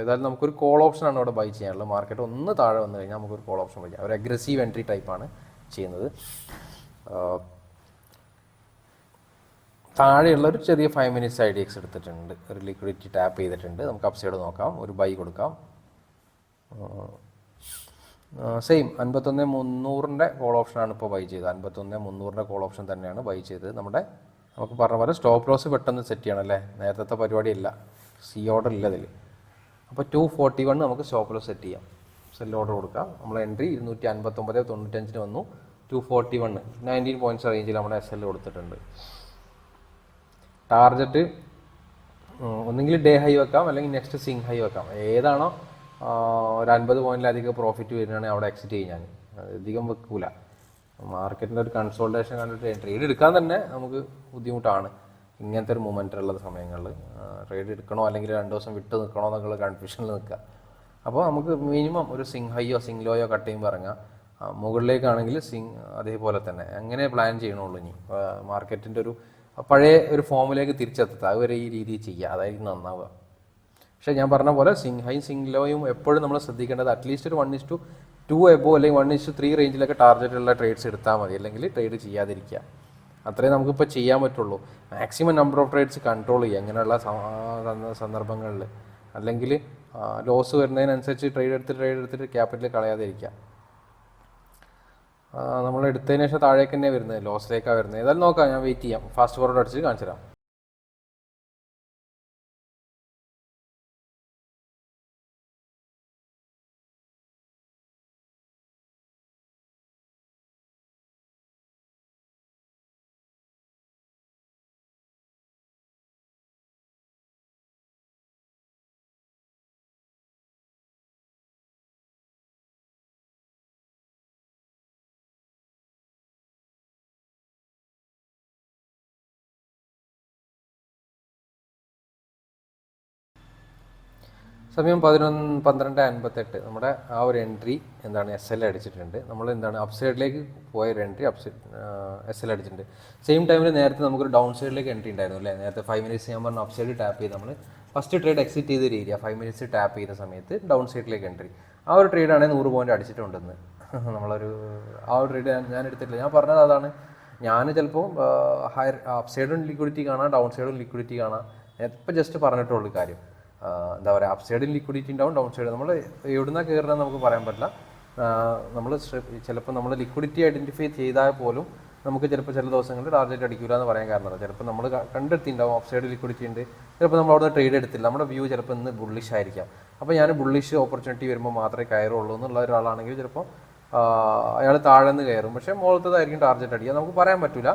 ഏതായാലും നമുക്കൊരു കോൾ ഓപ്ഷൻ ആണ് ഇവിടെ ബൈ ചെയ്യാനുള്ളത്. മാർക്കറ്റ് ഒന്ന് താഴെ വന്നു കഴിഞ്ഞാൽ നമുക്കൊരു കോൾ ഓപ്ഷൻ ബൈ ഒരു അഗ്രസീവ് എൻട്രി ടൈപ്പാണ് ചെയ്യുന്നത്. താഴെയുള്ള ഒരു ചെറിയ five minutes I D X എടുത്തിട്ടുണ്ട്. ഒരു ലിക്വിഡിറ്റി ടാപ്പ് ചെയ്തിട്ടുണ്ട്. നമുക്ക് അപ്സൈഡ് നോക്കാം. ഒരു ബൈ കൊടുക്കാം. സെയിം അൻപത്തൊന്ന് മുന്നൂറിന്റെ കോൾ ഓപ്ഷനാണ് ഇപ്പോൾ ബൈ ചെയ്തത്. അൻപത്തൊന്ന് മുന്നൂറിന്റെ കോൾ ഓപ്ഷൻ തന്നെയാണ് ബൈ ചെയ്തത്. നമ്മുടെ നമുക്ക് പറഞ്ഞ പോലെ സ്റ്റോപ്പ് ലോസ് പെട്ടെന്ന് സെറ്റ് ചെയ്യണം അല്ലേ? നേരത്തെ പരിപാടിയില്ല. സി ഓർഡർ ഇല്ല ഇതിൽ അപ്പോൾ ടു ഫോർട്ടി വൺ നമുക്ക് ലോസ് സെറ്റ് ചെയ്യാം. സെൽ ഓർഡർ കൊടുക്കാം. നമ്മൾ എൻട്രി ഇരുന്നൂറ്റി അൻപത്തൊമ്പത് തൊണ്ണൂറ്റഞ്ചിന് വന്നു. Two forty one nineteen points റേഞ്ചിൽ നമ്മുടെ എസ് എൽ കൊടുത്തിട്ടുണ്ട് ടാർജറ്റ് ഒന്നെങ്കിൽ ഡേ ഹൈ വെക്കാം അല്ലെങ്കിൽ നെക്സ്റ്റ് സിങ് ഹൈ വെക്കാം. ഏതാണോ ഒരു അൻപത് പോയിന്റിലധികം പ്രോഫിറ്റ് വരുന്നതാണെങ്കിൽ അവിടെ എക്സിറ്റ് ചെയ്യും ഞാൻ. അധികം വെക്കൂല. മാർക്കറ്റിന്റെ ഒരു കൺസോൾട്ടേഷൻ കണ്ടിട്ട് ട്രേഡ് എടുക്കാൻ തന്നെ നമുക്ക് ബുദ്ധിമുട്ടാണ്. ഇങ്ങനത്തെ ഒരു മൂമെന്റ് ഉള്ള സമയങ്ങളിൽ. ട്രേഡ് എടുക്കണോ അല്ലെങ്കിൽ രണ്ട് ദിവസം വിട്ട് നിൽക്കണോ എന്നുള്ള കൺഫ്യൂഷനിൽ നിൽക്കുക. അപ്പോൾ നമുക്ക് മിനിമം ഒരു സിംഗ് ഹൈയോ സിംഗ് ലോയോ കട്ട് ചെയ്യുമ്പോൾ ഇറങ്ങാം മുകളിലേക്കാണെങ്കിൽ സിംഗ് അതേപോലെ തന്നെ. അങ്ങനെ പ്ലാൻ ചെയ്യണുള്ളൂ ഇനി? മാർക്കറ്റിന്റെ ഒരു പഴയ ഒരു ഫോമിലേക്ക് തിരിച്ചെത്തുക. അതുവരെ ഈ രീതിയിൽ ചെയ്യുക. അതായിരിക്കും നന്നാവുക. പക്ഷേ ഞാൻ പറഞ്ഞ പോലെ സിംഗ് ഹൈ സിംഗ് ലോയും എപ്പോഴും നമ്മൾ ശ്രദ്ധിക്കേണ്ടത് അറ്റ്ലീസ്റ്റ് ഒരു one is to two to അല്ലെങ്കിൽ വൺ ഇസ് ടു ത്രീ റേഞ്ചിലൊക്കെ ടാർഗറ്റുള്ള ട്രേഡ്സ് എടുത്താൽ മതി. അല്ലെങ്കിൽ ട്രേഡ് ചെയ്യാതിരിക്കുക. അത്രേ നമുക്കിപ്പോൾ ചെയ്യാൻ പറ്റുള്ളൂ. Maximum number of trades control ചെയ്യുക. അങ്ങനെയുള്ള സന്ദർഭങ്ങളിൽ. അല്ലെങ്കിൽ ലോസ് വരുന്നതിനനുസരിച്ച് ട്രേഡ് എടുത്തിട്ട് ട്രേഡ് എടുത്തിട്ട് ക്യാപിറ്റൽ കളയാതിരിക്കുക. നമ്മൾ എടുത്തതിന് ശേഷം താഴേക്ക് തന്നെ വരുന്നത്. ലോസിലേക്കാണ് വരുന്നത്. ഏതായാലും നോക്കാം. ഞാൻ വെയിറ്റ് ചെയ്യാം. ഫാസ്റ്റ് ഫോർവേഡ് അടിച്ച് കാണിച്ചു തരാം സമയം പതിനൊന്ന് പന്ത്രണ്ട് അൻപത്തെട്ട്. നമ്മുടെ ആ ഒരു എൻട്രി എന്താണ് എസ് എൽ അടിച്ചിട്ടുണ്ട്. നമ്മൾ എന്താണ് അപ്സൈഡിലേക്ക് പോയ ഒരു entry upside side S L അടിച്ചിട്ടുണ്ട്. സെയിം ടൈമിൽ നേരത്തെ നമുക്കൊരു ഡൗൺ സൈഡിലേക്ക് എൻട്രി ഉണ്ടായിരുന്നു അല്ലേ? നേരത്തെ ഫൈവ് മിനിറ്റ്സ് ഞാൻ പറഞ്ഞ അപ്സൈഡ് സൈഡ് ടാപ്പ് ചെയ്ത് നമ്മൾ ഫസ്റ്റ് ട്രേഡ് എക്സിറ്റ് ചെയ്ത ഒരു ഏരിയ ഫൈവ് മിനിറ്റ്സ് ടാപ്പ് ചെയ്ത സമയത്ത് ഡൗൺ സൈഡിലേക്ക് എൻട്രി ആ ഒരു ട്രേഡാണ് നൂറ് പോയിന്റ് അടിച്ചിട്ടുണ്ടെന്ന്. നമ്മളൊരു ആ ഒരു ട്രേഡ് ഞാൻ എടുത്തിട്ടില്ല. ഞാൻ പറഞ്ഞത് അതാണ്. ഞാൻ ചിലപ്പോൾ ഹയർ അപ് സൈഡും ലിക്വിഡിറ്റി കാണാം ഡൗൺ സൈഡും ലിക്വിഡിറ്റി കാണാം ഇപ്പം ജസ്റ്റ് പറഞ്ഞിട്ടുള്ളൂ കാര്യം. എന്താ പറയുക അപ് സൈഡിൽ ലിക്വിഡിറ്റി ഉണ്ടാവും ഡൗൺ സൈഡ് നമ്മൾ എവിടുന്ന കയറണമെന്ന് നമുക്ക് പറയാൻ പറ്റില്ല. നമ്മൾ ചിലപ്പോൾ നമ്മൾ ലിക്വിഡിറ്റി ഐഡന്റിഫൈ ചെയ്താൽ പോലും നമുക്ക് ചിലപ്പോൾ ചില ദിവസങ്ങളിൽ ടാർഗറ്റ് അടിക്കില്ല എന്ന് പറയാൻ കാരണം ചിലപ്പോൾ നമ്മൾ കണ്ടെത്തിയിട്ടുണ്ടാവും ഓഫ് സൈഡ് ലിക്വിഡിറ്റി ഉണ്ട്. ചിലപ്പോൾ നമ്മൾ അവിടെ ട്രേഡ് എടുത്തില്ല. നമ്മുടെ വ്യൂ ചിലപ്പോൾ ഇന്ന് ബുള്ളിഷ് ആയിരിക്കാം. അപ്പോൾ ഞാൻ ബുള്ളിഷ് ഓപ്പർച്യൂണിറ്റി വരുമ്പോൾ മാത്രമേ കയറുള്ളൂ എന്നുള്ള ഒരാളാണെങ്കിൽ ചിലപ്പോൾ അയാൾ താഴെ നിന്ന് കയറും. പക്ഷേ മുകളിലത്തതായിരിക്കും ടാർഗറ്റ് അടിക്കുക. നമുക്ക് പറയാൻ പറ്റില്ല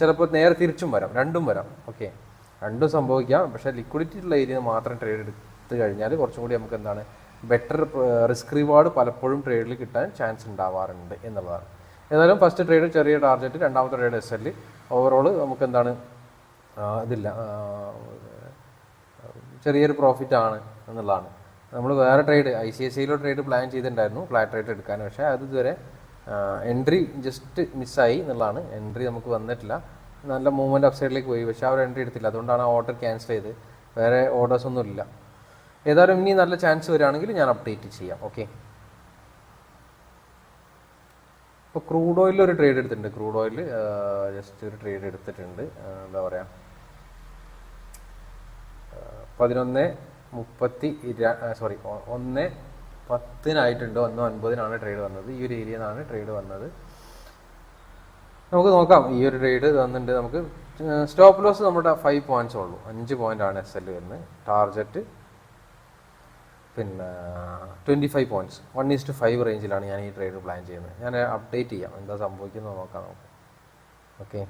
ചിലപ്പോൾ നേരെ തിരിച്ചും വരാം. രണ്ടും വരാം. ഓക്കെ രണ്ടും സംഭവിക്കാം. പക്ഷേ ലിക്വിഡിറ്റി ഉള്ള ഏരിയ മാത്രം ട്രേഡ് എടുത്തു കഴിഞ്ഞാൽ കുറച്ചും കൂടി നമുക്ക് എന്താണ് ബെറ്റർ റിസ്ക് റിവാർഡ് പലപ്പോഴും ട്രേഡിൽ കിട്ടാൻ ചാൻസ് ഉണ്ടാവാറുണ്ട് എന്നുള്ളതാണ്. എന്നാലും ഫസ്റ്റ് ട്രേഡ് ചെറിയ ടാർജറ്റ് രണ്ടാമത്തെ ട്രേഡ് എസ് എൽ ഓവറോൾ നമുക്ക് എന്താണ് ഇതില്ല ചെറിയൊരു പ്രോഫിറ്റ് ആണ് എന്നുള്ളതാണ്. നമ്മൾ വേറെ ട്രേഡ് ഐ സി ഐ സിയിലോ ട്രേഡ് പ്ലാൻ ചെയ്തിട്ടുണ്ടായിരുന്നു ഫ്ലാറ്റ് ട്രേഡ് എടുക്കാൻ. പക്ഷേ അത് ഇതുവരെ എൻട്രി ജസ്റ്റ് മിസ്സായി എന്നുള്ളതാണ്. എൻട്രി നമുക്ക് വന്നിട്ടില്ല. നല്ല മൂവ്മെന്റ് അപ്സൈഡിലേക്ക് പോയി. പക്ഷേ അവർ എൻട്രി എടുത്തില്ല. അതുകൊണ്ടാണ് ആ ഓർഡർ ക്യാൻസൽ ചെയ്ത്. വേറെ ഓർഡേഴ്സ് ഒന്നും ഇല്ല. ഏതായാലും ഇനി നല്ല ചാൻസ് വരികയാണെങ്കിൽ ഞാൻ അപ്ഡേറ്റ് ചെയ്യാം. ഓക്കെ ഇപ്പോൾ ക്രൂഡ് ഓയിൽ ഒരു ട്രേഡ് എടുത്തിട്ടുണ്ട്. ക്രൂഡ് ഓയിൽ ജസ്റ്റ് ഒരു ട്രേഡ് എടുത്തിട്ടുണ്ട്. എന്താ പറയുക പതിനൊന്ന് മുപ്പത്തി സോറി ഒന്ന് പത്തിനായിട്ടുണ്ട്. ഒന്ന് ഒൻപതിനാണ് ട്രേഡ് വന്നത്. ഈ ഒരു ഏരിയയിൽ നിന്നാണ് ട്രേഡ് വന്നത്. നമുക്ക് നോക്കാം. ഈ ഒരു ട്രേഡ് തന്നിട്ടുണ്ട്. നമുക്ക് സ്റ്റോപ്പ് ലോസ് നമ്മുടെ ഫൈവ് പോയിന്റ്സ് ഉള്ളൂ. അഞ്ച് പോയിന്റ് ആണ് എസ് എൽ വരുന്നത്. ടാർജറ്റ് പിന്നെ twenty five points one is to five റേഞ്ചിലാണ് ഞാൻ ഈ ട്രേഡ് പ്ലാൻ ചെയ്യുന്നത്. ഞാൻ അപ്ഡേറ്റ് ചെയ്യാം. എന്താ സംഭവിക്കുന്നത് നോക്കാം നമുക്ക്. ഓക്കെ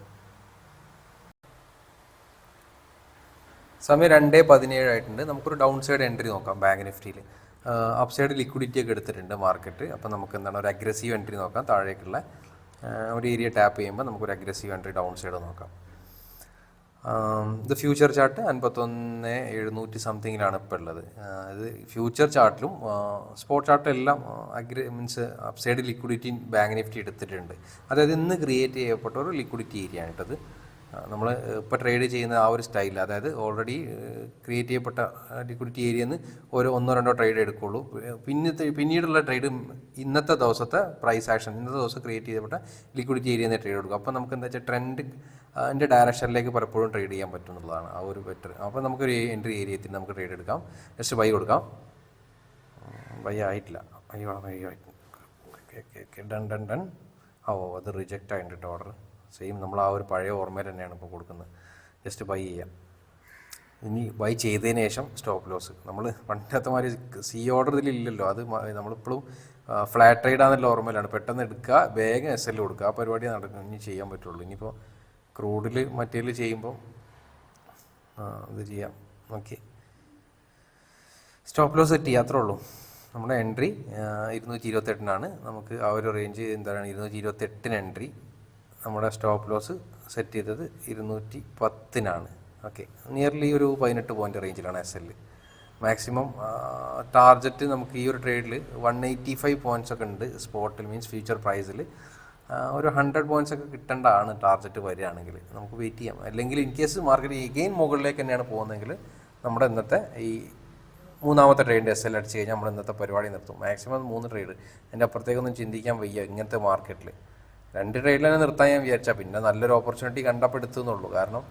സമയം രണ്ട് പതിനേഴ് ആയിട്ടുണ്ട്. നമുക്കൊരു ഡൗൺ സൈഡ് എൻട്രി നോക്കാം ബാങ്ക് നിഫ്റ്റിയിൽ അപ്പ് സൈഡ് ലിക്വിഡിറ്റി ഒക്കെ എടുത്തിട്ടുണ്ട് മാർക്കറ്റ് അപ്പോൾ നമുക്ക് എന്താണ് ഒരു അഗ്രസീവ് എൻട്രി നോക്കാം. താഴേക്കുള്ള ഒരു ഏരിയ ടാപ്പ് ചെയ്യുമ്പോൾ നമുക്കൊരു അഗ്രസീവ് എൻട്രി ഡൗൺ സൈഡ് നോക്കാം. ഇത് ഫ്യൂച്ചർ ചാർട്ട് അൻപത്തൊന്ന് എഴുന്നൂറ്റി സംതിങ്ങിലാണ് ഇപ്പോൾ ഉള്ളത്. ഇത് ഫ്യൂച്ചർ ചാർട്ടിലും സ്പോട്ട് ചാർട്ടും എല്ലാം agree means upside liquidity bank Nifty എടുത്തിട്ടുണ്ട്. അതായത് ഇന്ന് ക്രിയേറ്റ് ചെയ്യപ്പെട്ട ഒരു ലിക്വിഡിറ്റി ഏരിയ ആണ് കേട്ടത് നമ്മൾ ഇപ്പോൾ ട്രേഡ് ചെയ്യുന്ന ആ ഒരു സ്റ്റൈൽ അതായത് ഓൾറെഡി ക്രിയേറ്റ് ചെയ്യപ്പെട്ട ലിക്വിഡിറ്റി ഏരിയയിൽ നിന്ന് ഓരോ ഒന്നോ രണ്ടോ ട്രേഡ് എടുക്കുള്ളൂ. പിന്നത്തെ പിന്നീടുള്ള ട്രേഡ് ഇന്നത്തെ ദിവസത്തെ പ്രൈസ് ആക്ഷൻ ഇന്നത്തെ ദിവസം ക്രിയേറ്റ് ചെയ്യപ്പെട്ട ലിക്വിഡിറ്റി ഏരിയയിൽ നിന്ന് ട്രേഡ് എടുക്കും. അപ്പോൾ നമുക്ക് എന്താ വെച്ചാൽ ട്രെൻഡ് അതിന്റെ ഡയറക്ഷനിലേക്ക് പലപ്പോഴും ട്രേഡ് ചെയ്യാൻ പറ്റും എന്നുള്ളതാണ് ആ ഒരു ബെറ്റർ അപ്പോൾ നമുക്കൊരു എൻട്രി ഏരിയത്തിൽ നമുക്ക് ട്രേഡ് എടുക്കാം. ജസ്റ്റ് ബൈ കൊടുക്കാം. ബൈ ആയിട്ടില്ല. അയ്യോ അയ്യോ ഡൺ ഡൺ ഡൺ ഓ അത് റിജക്റ്റ് ആയിട്ടുണ്ട് ഓർഡർ സെയിം നമ്മൾ ആ ഒരു പഴയ ഓർമ്മയിൽ തന്നെയാണ് ഇപ്പോൾ കൊടുക്കുന്നത്. ജസ്റ്റ് ബൈ ചെയ്യാം. ഇനി ബൈ ചെയ്തതിന് ശേഷം സ്റ്റോപ്പ് ലോസ് നമ്മൾ പണ്ടത്തെ മാതിരി സി ഓർഡർ ഇതിലില്ലല്ലോ അത് നമ്മളിപ്പോഴും ഫ്ലാറ്റ് ട്രേഡ് ആണെന്നുള്ള ഓർമ്മയിലാണ്. പെട്ടെന്ന് എടുക്കുക വേഗം എസ് എൽ കൊടുക്കുക. ആ പരിപാടി നടക്കും ഇനി ചെയ്യാൻ പറ്റുള്ളൂ. ഇനിയിപ്പോൾ ക്രൂഡിൽ മറ്റേതിൽ ചെയ്യുമ്പോൾ ഇത് ചെയ്യാം. ഓക്കെ സ്റ്റോപ്പ് ലോസ് സെറ്റ് ചെയ്യാത്രേ ഉള്ളൂ. നമ്മുടെ എൻട്രി ഇരുന്നൂറ്റി ഇരുപത്തെട്ടിനാണ്. നമുക്ക് ആ ഒരു റേഞ്ച് എന്താണ് ഇരുന്നൂറ്റി ഇരുപത്തെട്ടിന് എൻട്രി നമ്മുടെ സ്റ്റോപ്പ് ലോസ് സെറ്റ് ചെയ്തത് ഇരുന്നൂറ്റി പത്തിനാണ് ഓക്കെ. നിയർലി ഒരു പതിനെട്ട് പോയിന്റ് റേഞ്ചിലാണ് എസ് എൽ മാക്സിമം ടാർജറ്റ് നമുക്ക് ഈ ഒരു ട്രേഡിൽ വൺ എയ്റ്റി ഫൈവ് പോയിന്റ്സ് ഒക്കെ ഉണ്ട് സ്പോട്ടിൽ മീൻസ് ഫ്യൂച്ചർ പ്രൈസിൽ ഒരു ഹൺഡ്രഡ് പോയിന്റ്സ് ഒക്കെ കിട്ടേണ്ടതാണ് ടാർജറ്റ് വരികയാണെങ്കിൽ. നമുക്ക് വെയിറ്റ് ചെയ്യാം. അല്ലെങ്കിൽ ഇൻ കേസ് മാർക്കറ്റ് എഗെയിൻ മുകളിലേക്ക് തന്നെയാണ് പോകുന്നതെങ്കിൽ നമ്മുടെ ഇന്നത്തെ ഈ മൂന്നാമത്തെ ട്രേഡിന്റെ എസ് എൽ അടിച്ച് കഴിഞ്ഞാൽ നമ്മൾ ഇന്നത്തെ പരിപാടി നിർത്തും. മാക്സിമം മൂന്ന് ട്രേഡ് അതിന്റെ അപ്പുറത്തേക്കൊന്നും ചിന്തിക്കാൻ വയ്യ ഇങ്ങനത്തെ മാർക്കറ്റിൽ രണ്ട് ട്രേഡിൽ തന്നെ നിർത്താൻ ഞാൻ വിചാരിച്ചാൽ പിന്നെ നല്ലൊരു ഓപ്പർച്യൂണിറ്റി കണ്ടപ്പെടുത്തുന്നുള്ളൂ. കാരണം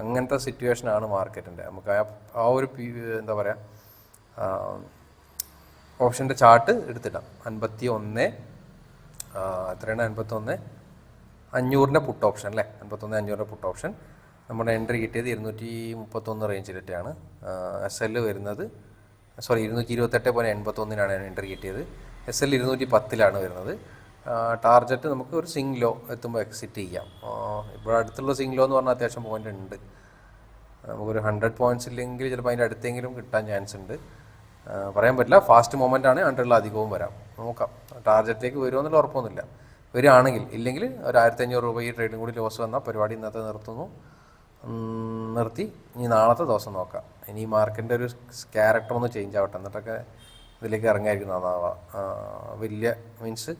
അങ്ങനത്തെ സിറ്റുവേഷനാണ് മാർക്കറ്റിന്റെ നമുക്ക് ആ ഒരു എന്താ പറയുക ഓപ്ഷന്റെ ചാർട്ട് എടുത്തിടാം. അൻപത്തി ഒന്ന് എത്രയാണ്? അൻപത്തൊന്ന് അഞ്ഞൂറിന്റെ പുട്ട് ഓപ്ഷൻ അല്ലേ? അൻപത്തൊന്ന് അഞ്ഞൂറിന്റെ പുട്ട് ഓപ്ഷൻ നമ്മുടെ എൻട്രി കിട്ടിയത് ഇരുന്നൂറ്റി മുപ്പത്തൊന്ന് റേഞ്ചിലിട്ടാണ് എസ് എൽ വരുന്നത് സോറി ഇരുന്നൂറ്റി ഇരുപത്തെട്ട് പോയിന്റ് എൺപത്തൊന്നിനാണ് എൻട്രി കിട്ടിയത്. എസ് എൽ ഇരുന്നൂറ്റി പത്തിലാണ് വരുന്നത്. ടാർജറ്റ് നമുക്ക് ഒരു സിംഗ് ലോ എത്തുമ്പോൾ എക്സിറ്റ് ചെയ്യാം. ഇവിടെ അടുത്തുള്ള സിംഗ് ലോ എന്ന് പറഞ്ഞാൽ അത്യാവശ്യം പോയിന്റ് ഉണ്ട്. നമുക്കൊരു ഹൺഡ്രഡ് പോയിന്റ്സ് ഇല്ലെങ്കിൽ ചിലപ്പോൾ അതിന്റെ അടുത്തെങ്കിലും കിട്ടാൻ ചാൻസ് ഉണ്ട്. പറയാൻ പറ്റില്ല. ഫാസ്റ്റ് മൊമെന്റ് ആണ്. ഹൺഡ്രഡിൽ അധികവും വരാം. നോക്കാം. ടാർജറ്റിലേക്ക് വരുമോ എന്നുള്ള ഉറപ്പൊന്നുമില്ല. വരികയാണെങ്കിൽ ഇല്ലെങ്കിൽ ഒരു ആയിരത്തി അഞ്ഞൂറ് രൂപ ഈ ട്രേഡും കൂടി ലോസ് വന്നാൽ പരിപാടി ഇന്നത്തെ നിർത്തുന്നു. നിർത്തി. ഇനി നാളത്തെ ദിവസം നോക്കാം. ഇനി ഈ മാർക്കറ്റിന്റെ ഒരു ക്യാരക്ടർ ഒന്ന് ചേഞ്ച് ആവട്ടെ. എന്നിട്ടൊക്കെ ഇതിലേക്ക് ഇറങ്ങിയായിരിക്കും നന്നാവുക വലിയ മീൻസ്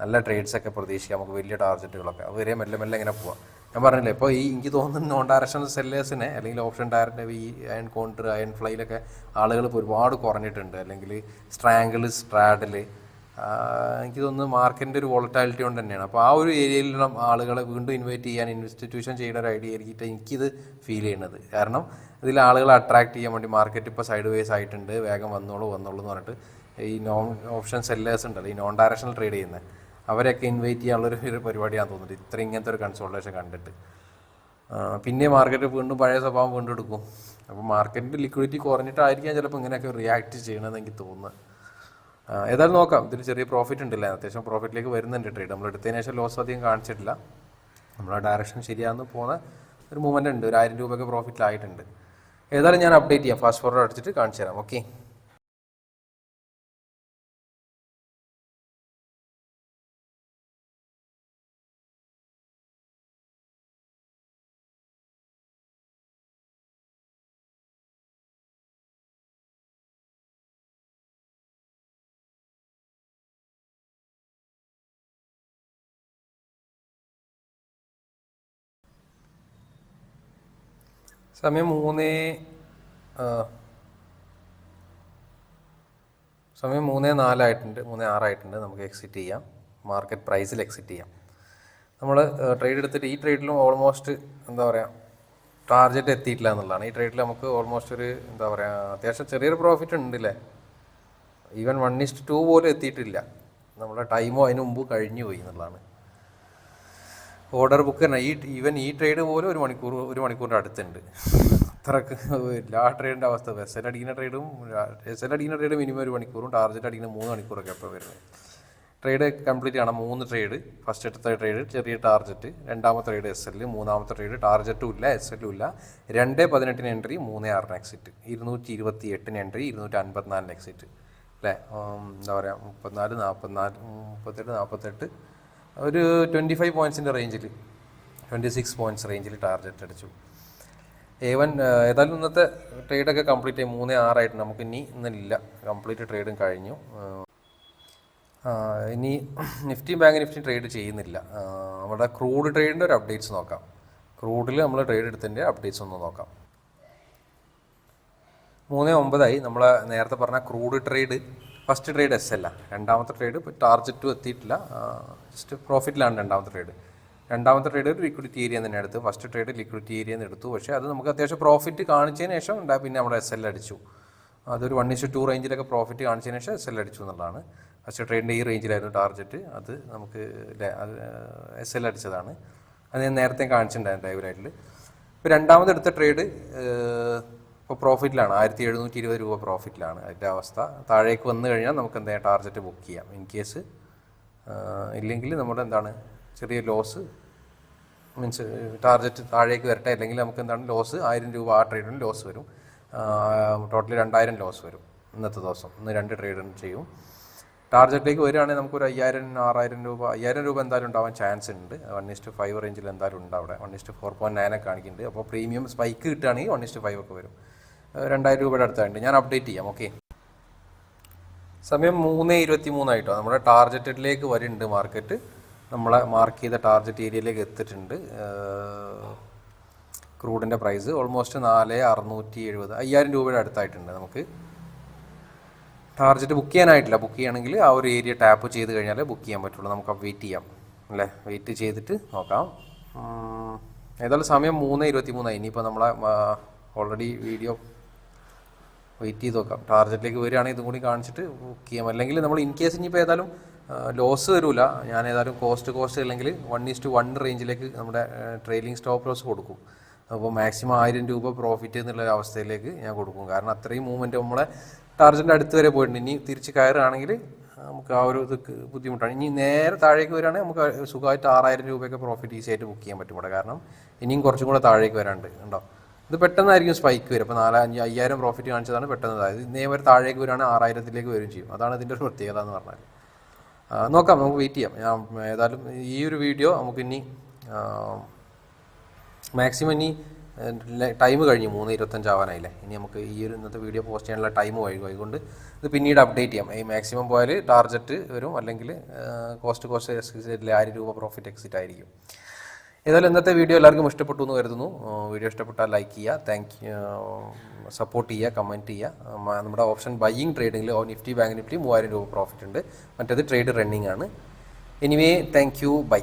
നല്ല ട്രേഡ്സൊക്കെ പ്രതീക്ഷിക്കാം നമുക്ക് വലിയ ടാർഗറ്റുകളൊക്കെ അതുവരെ മെല്ലെ മെല്ലെ ഇങ്ങനെ പോവാം. ഞാൻ പറഞ്ഞില്ലേ ഇപ്പോൾ ഈ എനിക്ക് തോന്നുന്നു നോൺ ഡയറക്ഷണൽ സെല്ലേഴ്സിനെ അല്ലെങ്കിൽ ഓപ്ഷൻ ഡയറക്റ്റ് ഈ അയൺ കോണ്ടർ അയൺ ഫ്ലൈയിലൊക്കെ ആളുകൾ ഇപ്പോൾ ഒരുപാട് കുറഞ്ഞിട്ടുണ്ട്. അല്ലെങ്കിൽ സ്ട്രാങ്കിൾ സ്ട്രാഡിൽ എനിക്ക് തോന്നുന്നു മാർക്കറ്റിന്റെ ഒരു വോളറ്റാലിറ്റി കൊണ്ട് തന്നെയാണ്. അപ്പോൾ ആ ഒരു ഏരിയയിലുള്ള ആളുകളെ വീണ്ടും ഇൻവൈറ്റ് ചെയ്യാൻ ഇൻവെസ്റ്റിറ്റ്യൂഷൻ ചെയ്യുന്ന ഒരു ഐഡിയ എനിക്ക് എനിക്കിത് ഫീൽ ചെയ്യുന്നത്. കാരണം ഇതിൽ ആളുകളെ അട്രാക്ട് ചെയ്യാൻ വേണ്ടി മാർക്കറ്റ് ഇപ്പോൾ സൈഡ് വേസ് ആയിട്ടുണ്ട്. വേഗം വന്നോളൂ വന്നോളൂ എന്ന് പറഞ്ഞിട്ട് ഈ നോൺ ഓപ്ഷൻ സെല്ലേഴ്സ് ഉണ്ടല്ലോ ഈ നോൺ ഡയറക്ഷണൽ ട്രേഡ് ചെയ്യുന്നത് അവരെയൊക്കെ ഇൻവൈറ്റ് ചെയ്യാനുള്ളൊരു ഒരു പരിപാടിയാണെന്ന് തോന്നുന്നത് ഇത്ര ഇങ്ങനത്തെ ഒരു കൺസോൾട്ടേഷൻ കണ്ടിട്ട്. പിന്നെ മാർക്കറ്റ് വീണ്ടും പഴയ സ്വഭാവം വീണ്ടും എടുക്കും. അപ്പോൾ മാർക്കറ്റിന്റെ ലിക്വിഡിറ്റി കുറഞ്ഞിട്ടായിരിക്കാം ചിലപ്പോൾ ഇങ്ങനെയൊക്കെ റിയാക്ട് ചെയ്യണമെന്ന് എനിക്ക് തോന്നുന്നത്. ഏതായാലും നോക്കാം. ഇതിൽ ചെറിയ പ്രോഫിറ്റ് ഉണ്ടല്ലേ? അത്യാവശ്യം പ്രോഫിറ്റിലേക്ക് വരുന്നുണ്ട് ട്രേഡ് നമ്മൾ എടുത്തതിന് ശേഷം ലോസ് അധികം കാണിച്ചിട്ടില്ല. നമ്മളെ ഡയറക്ഷൻ ശരിയാന്ന് പോകുന്ന ഒരു മൂവ്മെന്റ് ഉണ്ട്. ഒരു ആയിരം രൂപയൊക്കെ പ്രോഫിറ്റിലായിട്ടുണ്ട് ഏതായാലും ഞാൻ അപ്ഡേറ്റ് ചെയ്യാം. ഫാസ്റ്റ് ഫോർവേഡ് അടിച്ചിട്ട് കാണിച്ചു തരാം ഓക്കെ സമയം മൂന്ന് സമയം മൂന്ന് നാലായിട്ടുണ്ട് മൂന്ന് ആറായിട്ടുണ്ട്. നമുക്ക് എക്സിറ്റ് ചെയ്യാം. മാർക്കറ്റ് പ്രൈസിൽ എക്സിറ്റ് ചെയ്യാം. നമ്മൾ ട്രേഡ് എടുത്തിട്ട് ഈ ട്രേഡിലും ഓൾമോസ്റ്റ് എന്താ പറയുക ടാർഗറ്റ് എത്തിയിട്ടില്ല എന്നുള്ളതാണ്. ഈ ട്രേഡിൽ നമുക്ക് ഓൾമോസ്റ്റ് ഒരു എന്താ പറയുക അത്യാവശ്യം ചെറിയൊരു പ്രോഫിറ്റ് ഉണ്ട് അല്ലേ ഈവൻ വൺ ഇസ്റ്റ് ടു പോലും എത്തിയിട്ടില്ല. നമ്മുടെ ടൈമോ അതിന് മുമ്പ് കഴിഞ്ഞു പോയി എന്നുള്ളതാണ്. ഓർഡർ ബുക്ക് തന്നെ. ഈ ഈവൻ ഈ ട്രേഡ് പോലും ഒരു മണിക്കൂർ ഒരു മണിക്കൂറിന്റെ അടുത്തുണ്ട്. അത്രയ്ക്ക് എല്ലാ ട്രേഡിന്റെ അവസ്ഥ. എസ് എൽ അടിക്കുന്ന ട്രേഡും എസ് എൽ അടിക്കുന്ന ട്രേഡ് മിനിമം ഒരു മണിക്കൂറും ടാർജറ്റ് അടിക്കുന്ന മൂന്ന് മണിക്കൂറൊക്കെ എപ്പോൾ വരുന്നത്. ട്രേഡ് കംപ്ലീറ്റ് ആണ്. മൂന്ന് ട്രേഡ് ഫസ്റ്റ് എടുത്ത ട്രേഡ് ചെറിയ ടാർജറ്റ് രണ്ടാമത്തെ ട്രേഡ് എസ് എൽ മൂന്നാമത്തെ ട്രേഡ് ടാർജറ്റും ഇല്ല എസ് എല്ലും ഇല്ല. രണ്ട് പതിനെട്ടിന് എൻട്രി മൂന്ന് ആറിന് എക്സിറ്റ് ഇരുന്നൂറ്റി ഇരുപത്തി എട്ടിന് എൻട്രി ഇരുന്നൂറ്റി അൻപത്തിനാലിന് എക്സിറ്റ് അല്ലേ എന്താ പറയുക മുപ്പത്തിനാല് നാൽപ്പത്തിനാല് മുപ്പത്തെട്ട് നാൽപ്പത്തെട്ട് ഒരു ട്വന്റി ഫൈവ് പോയിൻസിന്റെ റേഞ്ചിൽ ട്വന്റി സിക്സ് പോയിന്റ്സ് റേഞ്ചിൽ ടാർഗറ്റ് അടിച്ചു. എ വൺ ഏതായാലും ഇന്നത്തെ ട്രേഡൊക്കെ കംപ്ലീറ്റ് ആയി. മൂന്ന് ആറായിട്ട് നമുക്ക് ഇനി ഇന്നില്ല കംപ്ലീറ്റ് ട്രേഡും കഴിഞ്ഞു. ഇനി നിഫ്റ്റി ബാങ്ക് നിഫ്റ്റി ട്രേഡ് ചെയ്യുന്നില്ല. നമ്മുടെ ക്രൂഡ് ട്രേഡിന്റെ ഒരു അപ്ഡേറ്റ്സ് നോക്കാം. ക്രൂഡിൽ നമ്മൾ ട്രേഡ് എടുത്തതിന്റെ അപ്ഡേറ്റ്സ് ഒന്ന് നോക്കാം. മൂന്ന് ഒമ്പതായി. നമ്മൾ നേരത്തെ പറഞ്ഞ crude trade first trade S അല്ല രണ്ടാമത്തെ ട്രേഡ് ഇപ്പോൾ ടാർജറ്റും എത്തിയിട്ടില്ല. ജസ്റ്റ് പ്രോഫിറ്റിലാണ് രണ്ടാമത്തെ ട്രേഡ് രണ്ടാമത്തെ ട്രേഡ് ലിക്വിഡിറ്റി ഏരിയ തന്നെ എടുത്തു ഫസ്റ്റ് ട്രേഡ് ലിക്വിഡിറ്റി ഏരിയ എടുത്തു. പക്ഷേ അത് നമുക്ക് അത്യാവശ്യം പ്രോഫിറ്റ് കാണിച്ചതിന് ശേഷം ഉണ്ടായി പിന്നെ നമ്മുടെ എസ് എൽ അടിച്ചു. അതൊരു വൺ ഇഷ്യൂ ടു റേഞ്ചിലൊക്കെ പ്രോഫിറ്റ് കാണിച്ചതിന് ശേഷം എസ് എൽ അടിച്ചു എന്നുള്ളതാണ്. ഫസ്റ്റ് ട്രേഡിന്റെ ഈ റേഞ്ചിലായിരുന്നു ടാർജറ്റ് അത് നമുക്ക് എസ് എൽ അടിച്ചതാണ്. അത് ഞാൻ നേരത്തെ കാണിച്ചിട്ടുണ്ടായിരുന്നു ലൈവിലായിട്ട് ഇപ്പോൾ രണ്ടാമത് എടുത്ത ട്രേഡ് ഇപ്പോൾ പ്രോഫിറ്റിലാണ് ആയിരത്തി എഴുന്നൂറ്റി ഇരുപത് രൂപ പ്രോഫിറ്റിലാണ് അതിന്റെ അവസ്ഥ. താഴേക്ക് വന്നു കഴിഞ്ഞാൽ നമുക്ക് എന്താ ടാർജറ്റ് ബുക്ക് ചെയ്യാം. ഇൻ കേസ് ഇല്ലെങ്കിൽ നമ്മുടെ എന്താണ് ചെറിയ ലോസ് മീൻസ് ടാർഗറ്റ് താഴേക്ക് വരട്ടെ അല്ലെങ്കിൽ നമുക്ക് എന്താണ് ലോസ് ആയിരം രൂപ ആ ട്രേഡിന് ലോസ് വരും. ടോട്ടലി രണ്ടായിരം ലോസ് വരും ഇന്നത്തെ ദിവസം. ഇന്ന് രണ്ട് ട്രേഡിന് ചെയ്യും. ടാർജറ്റിലേക്ക് വരികയാണെങ്കിൽ നമുക്കൊരു അയ്യായിരം ആറായിരം രൂപ അയ്യായിരം രൂപ എന്തായാലും ഉണ്ടാവാൻ ചാൻസ് ഉണ്ട്. വൺ ഇസ്റ്റ് ഫൈവ് റേഞ്ചിൽ എന്തായാലും ഉണ്ട് അവിടെ. One is to four point നയനൊക്കെ കാണിക്കുന്നുണ്ട്. അപ്പോൾ പ്രീമിയം സ്പൈക്ക് കിട്ടുകയാണെങ്കിൽ വൺ ഇസ്റ്റ് ഫൈവ് ഒക്കെ വരും. രണ്ടായിരം രൂപയുടെ അടുത്തായിട്ട്. ഞാൻ അപ്ഡേറ്റ് ചെയ്യാം. ഓക്കെ സമയം മൂന്ന് ഇരുപത്തി മൂന്നായിട്ടോ നമ്മുടെ ടാർജറ്റിലേക്ക് വരുന്നുണ്ട് മാർക്കറ്റ്. നമ്മളെ മാർക്ക് ചെയ്ത ടാർഗറ്റ് ഏരിയയിലേക്ക് എത്തിയിട്ടുണ്ട്. ക്രൂഡിന്റെ പ്രൈസ് ഓൾമോസ്റ്റ് നാല് അറുന്നൂറ്റി എഴുപത് അയ്യായിരം രൂപയുടെ അടുത്തായിട്ടുണ്ട് നമുക്ക്. Target book ചെയ്യാനായിട്ടില്ല. ബുക്ക് ചെയ്യണമെങ്കിൽ ആ ഒരു ഏരിയ ടാപ്പ് ചെയ്ത് കഴിഞ്ഞാൽ ബുക്ക് ചെയ്യാൻ പറ്റുള്ളൂ. നമുക്ക് വെയിറ്റ് ചെയ്യാം. അല്ലേ? വെയിറ്റ് ചെയ്തിട്ട് നോക്കാം. ഏതായാലും സമയം മൂന്ന് ഇരുപത്തി മൂന്നായി ഇനിയിപ്പോൾ നമ്മളെ ഓൾറെഡി വീഡിയോ വെയിറ്റ് ചെയ്ത് നോക്കാം ടാർജറ്റിലേക്ക് വരികയാണെങ്കിൽ ഇതും കൂടി കാണിച്ചിട്ട് ബുക്ക് ചെയ്യാം. അല്ലെങ്കിൽ നമ്മൾ ഇൻ കേസ് ഇനിയിപ്പോൾ ഏതായാലും ലോസ് വരില്ല ഞാൻ ഏതായാലും കോസ്റ്റ് കോസ്റ്റ് അല്ലെങ്കിൽ വൺ ഈസ് ടു വൺ റേഞ്ചിലേക്ക് നമ്മുടെ ട്രെയിലിംഗ് സ്റ്റോപ്പ് ലോസ് കൊടുക്കും. അപ്പോൾ മാക്സിമം ആയിരം രൂപ പ്രോഫിറ്റ് എന്നുള്ള അവസ്ഥയിലേക്ക് ഞാൻ കൊടുക്കും. കാരണം അത്രയും മൂവ്മെന്റ് നമ്മളെ ടാർജറ്റിന്റെ അടുത്ത് വരെ പോയിട്ടുണ്ട്. ഇനി തിരിച്ച് കയറുകയാണെങ്കിൽ നമുക്ക് ആ ഒരു ഇത് ബുദ്ധിമുട്ടാണ്. ഇനി നേരെ താഴേക്ക് വരികയാണെങ്കിൽ നമുക്ക് സുഖമായിട്ട് ആറായിരം രൂപയൊക്കെ പ്രോഫിറ്റ് ഈസി ആയിട്ട് ബുക്ക് ചെയ്യാൻ പറ്റും കാരണം ഇനിയും കുറച്ചും കൂടെ താഴേക്ക് വരാണ്ട് ഉണ്ടോ ഇത് പെട്ടെന്നായിരിക്കും സ്പൈക്ക് വരും അപ്പോൾ നാല് അഞ്ച് അയ്യായിരം പ്രോഫിറ്റ് കാണിച്ചതാണ് പെട്ടെന്ന് അതായത് ഇന്നേ വരെ താഴേക്ക് വരികയാണെങ്കിൽ ആറായിരത്തിലേക്ക് വരും ചെയ്യും. അതാണ് ഇതിന്റെ ഒരു പ്രത്യേകത എന്ന് പറഞ്ഞാൽ നോക്കാം നമുക്ക് വെയിറ്റ് ചെയ്യാം. ഞാൻ ഏതായാലും ഈ ഒരു വീഡിയോ നമുക്കിനി മാക്സിമം ഇനി ടൈം കഴിഞ്ഞു. മൂന്ന് ഇരുപത്തഞ്ചാവാനായില്ലേ ഇനി നമുക്ക് ഈ ഒരു ഇന്നത്തെ വീഡിയോ പോസ്റ്റ് ചെയ്യാനുള്ള ടൈം അതുകൊണ്ട് ഇത് പിന്നീട് അപ്ഡേറ്റ് ചെയ്യാം. ഈ മാക്സിമം പോയാൽ ടാർജറ്റ് വരും. അല്ലെങ്കിൽ കോസ്റ്റ് കോസ്റ്റ് എക്സിറ്റ് ആയിരം രൂപ പ്രോഫിറ്റ് എക്സിറ്റ് ആയിരിക്കും. ഏതായാലും ഇന്നത്തെ വീഡിയോ എല്ലാവർക്കും ഇഷ്ടപ്പെട്ടു എന്ന് കരുതുന്നു. വീഡിയോ ഇഷ്ടപ്പെട്ടാൽ ലൈക്ക് ചെയ്യുക താങ്ക് സപ്പോർട്ട് ചെയ്യുക കമന്റ് ചെയ്യുക. നമ്മുടെ ഓപ്ഷൻ ബൈയിങ് ട്രേഡിങ്ങിൽ നിഫ്റ്റി ബാങ്ക് നിഫ്റ്റി മൂവായിരം രൂപ പ്രോഫിറ്റ് ഉണ്ട്. മറ്റേത് ട്രേഡ് റണ്ണിങ് ആണ്. Anyway thank you bye